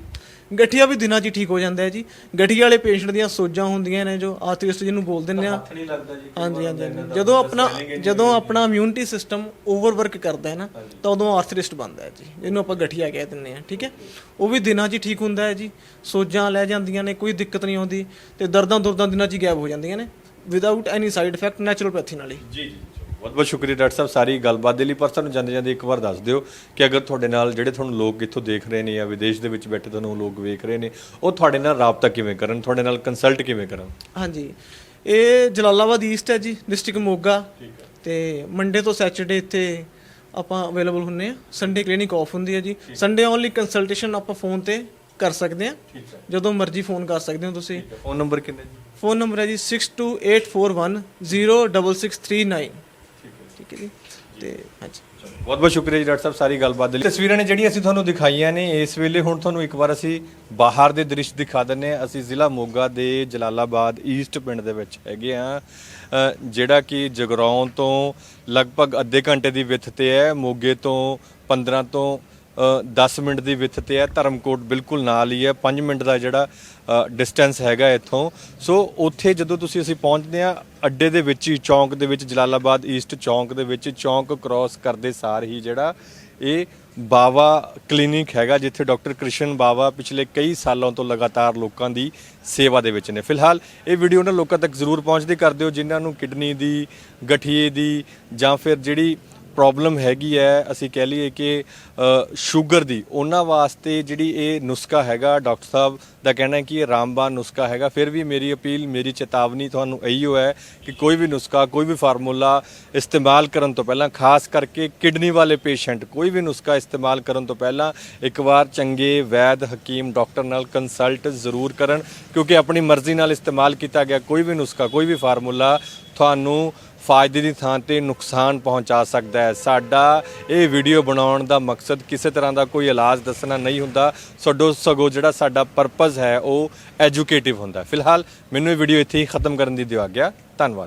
ਗਠੀਆ ਵੀ ਦਿਨਾਂ 'ਚ ਹੀ ਠੀਕ ਹੋ ਜਾਂਦਾ ਹੈ ਜੀ। ਗਠੀਆ ਵਾਲੇ ਪੇਸ਼ੈਂਟ ਦੀਆਂ ਸੋਜਾਂ ਹੁੰਦੀਆਂ ਨੇ ਜੋ ਆਰਥਰਿਸਟ ਜਿਹਨੂੰ ਬੋਲ ਦਿੰਦੇ ਆ ਨਹੀਂ ਲੱਗਦਾ ਜੀ ਹਾਂਜੀ ਹਾਂਜੀ ਹਾਂਜੀ। ਜਦੋਂ ਆਪਣਾ ਜਦੋਂ ਆਪਣਾ ਇਮਿਊਨਿਟੀ ਸਿਸਟਮ ਓਵਰਵਰਕ ਕਰਦਾ ਹੈ ਨਾ ਤਾਂ ਉਦੋਂ ਆਰਥਰਿਸਟ ਬਣਦਾ ਹੈ ਜੀ ਇਹਨੂੰ ਆਪਾਂ ਗਠੀਆ ਕਹਿ ਦਿੰਦੇ ਆ ਠੀਕ ਹੈ? ਉਹ ਵੀ ਦਿਨਾਂ 'ਚ ਹੀ ਠੀਕ ਹੁੰਦਾ ਹੈ ਜੀ। ਸੋਜਾਂ ਲੈ ਜਾਂਦੀਆਂ ਨੇ ਕੋਈ ਦਿੱਕਤ ਨਹੀਂ ਆਉਂਦੀ ਤੇ ਦਰਦਾਂ ਦੁਰਦਾਂ ਦਿਨਾਂ 'ਚ ਹੀ ਗਾਇਬ ਹੋ ਜਾਂਦੀਆਂ ਨੇ। Without any side effect naturopathy ਨਾਲ ਹੀ। ਜੀ ਜੀ। ਬਹੁਤ ਬਹੁਤ ਸ਼ੁਕਰੀਆ ਡਾਕਟਰ ਸਾਹਿਬ ਸਾਰੀ ਗੱਲਬਾਤ ਦੇ ਲਈ। ਪਰ ਸਾਨੂੰ ਜਾਂਦੇ ਜਾਂਦੇ ਇੱਕ ਵਾਰ ਦੱਸ ਦਿਓ ਕਿ ਅਗਰ ਤੁਹਾਡੇ ਨਾਲ ਜਿਹੜੇ ਤੁਹਾਨੂੰ ਲੋਕ ਇੱਥੋਂ ਦੇਖ ਰਹੇ ਨੇ ਜਾਂ ਵਿਦੇਸ਼ ਦੇ ਵਿੱਚ ਬੈਠੇ ਤੁਹਾਨੂੰ ਲੋਕ ਵੇਖ ਰਹੇ ਨੇ ਉਹ ਤੁਹਾਡੇ ਨਾਲ ਰਾਬਤਾ ਕਿਵੇਂ ਕਰਨ ਤੁਹਾਡੇ ਨਾਲ ਕੰਸਲਟ ਕਿਵੇਂ ਕਰਨ? ਹਾਂਜੀ। ਇਹ ਜਲਾਲਾਬਾਦ ਈਸਟ ਹੈ ਜੀ ਡਿਸਟ੍ਰਿਕਟ ਮੋਗਾ। ਤੇ ਮੰਡੇ ਤੋਂ ਸੈਚਰਡੇ ਇੱਥੇ ਆਪਾਂ ਅਵੇਲੇਬਲ ਹੁੰਨੇ ਆ। ਸੰਡੇ ਕਲੀਨਿਕ ਆਫ ਹੁੰਦੀ ਹੈ ਜੀ। ਸੰਡੇ ਓਨਲੀ ਕੰਸਲਟੇਸ਼ਨ ਆਪਾਂ ਫੋਨ ਤੇ ਕਰ ਸਕਦੇ ਆ ਜਦੋਂ ਮਰਜ਼ੀ ਫੋਨ ਕਰ ਸਕਦੇ ਹੋ ਤੁਸੀਂ। ਫੋਨ ਨੰਬਰ ਕਿੰਨੇ ਜੀ? ਫੋਨ ਨੰਬਰ ਹੈ ਜੀ 6284106639 ਠੀਕ ਹੈ ਤੇ ਹਾਂਜੀ। ਬਹੁਤ ਬਹੁਤ ਸ਼ੁਕਰੀਆ ਜੀ ਡਾਕਟਰ ਸਾਹਿਬ, ਸਾਰੀ ਗੱਲਬਾਤ ਦੇ ਲਈ। ਤਸਵੀਰਾਂ ਨੇ ਜਿਹੜੀਆਂ ਅਸੀਂ ਤੁਹਾਨੂੰ ਦਿਖਾਈਆਂ ਨੇ, ਇਸ ਵੇਲੇ ਹੁਣ ਤੁਹਾਨੂੰ ਇੱਕ ਵਾਰ ਅਸੀਂ ਬਾਹਰ ਦੇ ਦ੍ਰਿਸ਼ ਦਿਖਾ ਦਿੰਨੇ ਆ ਅਸੀਂ ਜ਼ਿਲ੍ਹਾ ਮੋਗਾ ਦੇ ਜਲਾਲਾਬਾਦ ਈਸਟ ਪਿੰਡ ਦੇ ਵਿੱਚ ਹੈਗੇ ਆ ਜਿਹੜਾ ਕਿ ਜਗਰਾਉਂ ਤੋਂ ਲਗਭਗ ਅੱਧੇ ਘੰਟੇ ਦੀ ਵਿੱਥ ਤੇ ਹੈ। ਮੋਗੇ ਤੋਂ 15 ਤੋਂ 10 ਮਿੰਟ ਦੀ ਵਿੱਥ ਤੇ ਹੈ, ਧਰਮਕੋਟ ਬਿਲਕੁਲ ਨਾਲ ਹੀ ਹੈ 5 ਮਿੰਟ ਦਾ ਜਿਹੜਾ ਡਿਸਟੈਂਸ ਹੈਗਾ ਇੱਥੋਂ। ਸੋ ਉੱਥੇ ਜਦੋਂ ਤੁਸੀਂ ਅਸੀਂ ਪਹੁੰਚਦੇ ਆ ਅੱਡੇ ਦੇ ਵਿੱਚ ਹੀ, ਚੌਂਕ ਦੇ ਵਿੱਚ, ਜਲਾਲਾਬਾਦ ਈਸਟ ਚੌਂਕ ਦੇ ਵਿੱਚ, ਚੌਂਕ ਕ੍ਰਾਸ ਕਰਦੇ ਸਾਰ ਹੀ ਜਿਹੜਾ ਇਹ ਬਾਵਾ ਕਲੀਨਿਕ ਹੈਗਾ, ਜਿੱਥੇ ਡਾਕਟਰ ਕ੍ਰਿਸ਼ਨ ਬਾਵਾ ਪਿਛਲੇ ਕਈ ਸਾਲਾਂ ਤੋਂ ਲਗਾਤਾਰ ਲੋਕਾਂ ਦੀ ਸੇਵਾ ਦੇ ਵਿੱਚ ਨੇ। ਫਿਲਹਾਲ ਇਹ ਵੀਡੀਓ ਉਹਨਾਂ ਲੋਕਾਂ ਤੱਕ ਜ਼ਰੂਰ ਪਹੁੰਚਦੀ ਕਰ ਦਿਓ, ਜਿਨ੍ਹਾਂ ਨੂੰ ਕਿਡਨੀ ਦੀ, ਗਠੀਏ ਦੀ ਜਾਂ ਫਿਰ ਜਿਹੜੀ ਪ੍ਰੋਬਲਮ ਹੈਗੀ ਹੈ, ਅਸੀਂ ਕਹਿ ਲਈਏ ਕਿ ਸ਼ੂਗਰ ਦੀ। ਉਹਨਾਂ ਵਾਸਤੇ ਜਿਹੜੀ ਇਹ ਨੁਸਖਾ ਹੈਗਾ, ਡਾਕਟਰ ਸਾਹਿਬ ਦਾ ਕਹਿਣਾ ਹੈ ਕਿ ਇਹ ਰਾਮਬਾਨ ਨੁਸਖਾ ਹੈਗਾ। ਫਿਰ ਵੀ ਮੇਰੀ ਅਪੀਲ, ਮੇਰੀ ਚੇਤਾਵਨੀ ਤੁਹਾਨੂੰ ਇਹੀਓ ਹੈ ਕਿ ਕੋਈ ਵੀ ਨੁਸਖਾ, ਕੋਈ ਵੀ ਫਾਰਮੂਲਾ ਇਸਤੇਮਾਲ ਕਰਨ ਤੋਂ ਪਹਿਲਾਂ, ਖਾਸ ਕਰਕੇ ਕਿਡਨੀ ਵਾਲੇ ਪੇਸ਼ੈਂਟ, ਕੋਈ ਵੀ ਨੁਸਖਾ ਇਸਤੇਮਾਲ ਕਰਨ ਤੋਂ ਪਹਿਲਾਂ, ਇੱਕ ਵਾਰ ਚੰਗੇ, ਵੈਦ, ਹਕੀਮ, ਡਾਕਟਰ ਨਾਲ ਕੰਸਲਟ ਜ਼ਰੂਰ ਕਰਨ। ਕਿਉਂਕਿ ਆਪਣੀ ਮਰਜ਼ੀ ਨਾਲ ਇਸਤੇਮਾਲ ਕੀਤਾ ਗਿਆ, ਕੋਈ ਵੀ ਨੁਸਖਾ, ਕੋਈ ਵੀ ਫਾਰਮੂਲਾ ਤੁਹਾਨੂੰ ਫਾਇਦੇ ਦੀ ਥਾਂ ਤੇ ਨੁਕਸਾਨ ਪਹੁੰਚਾ ਸਕਦਾ ਹੈ। ਸਾਡਾ ਇਹ ਵੀਡੀਓ ਬਣਾਉਣ ਦਾ ਮਕਸਦ ਕਿਸੇ ਤਰ੍ਹਾਂ ਦਾ ਕੋਈ ਇਲਾਜ ਦੱਸਣਾ ਨਹੀਂ ਹੁੰਦਾ। ਸਗੋਂ ਸਗੋਂ ਜਿਹੜਾ ਸਾਡਾ ਪਰਪਸ ਹੈ, ਉਹ ਐਜੂਕੇਟਿਵ ਹੁੰਦਾ ਫਿਲਹਾਲ ਮੈਨੂੰ ਇਹ ਵੀਡੀਓ ਇੱਥੇ ਹੀ ਖਤਮ ਕਰਨ ਦੀ ਦਿਓ ਆਗਿਆ। ਧੰਨਵਾਦ।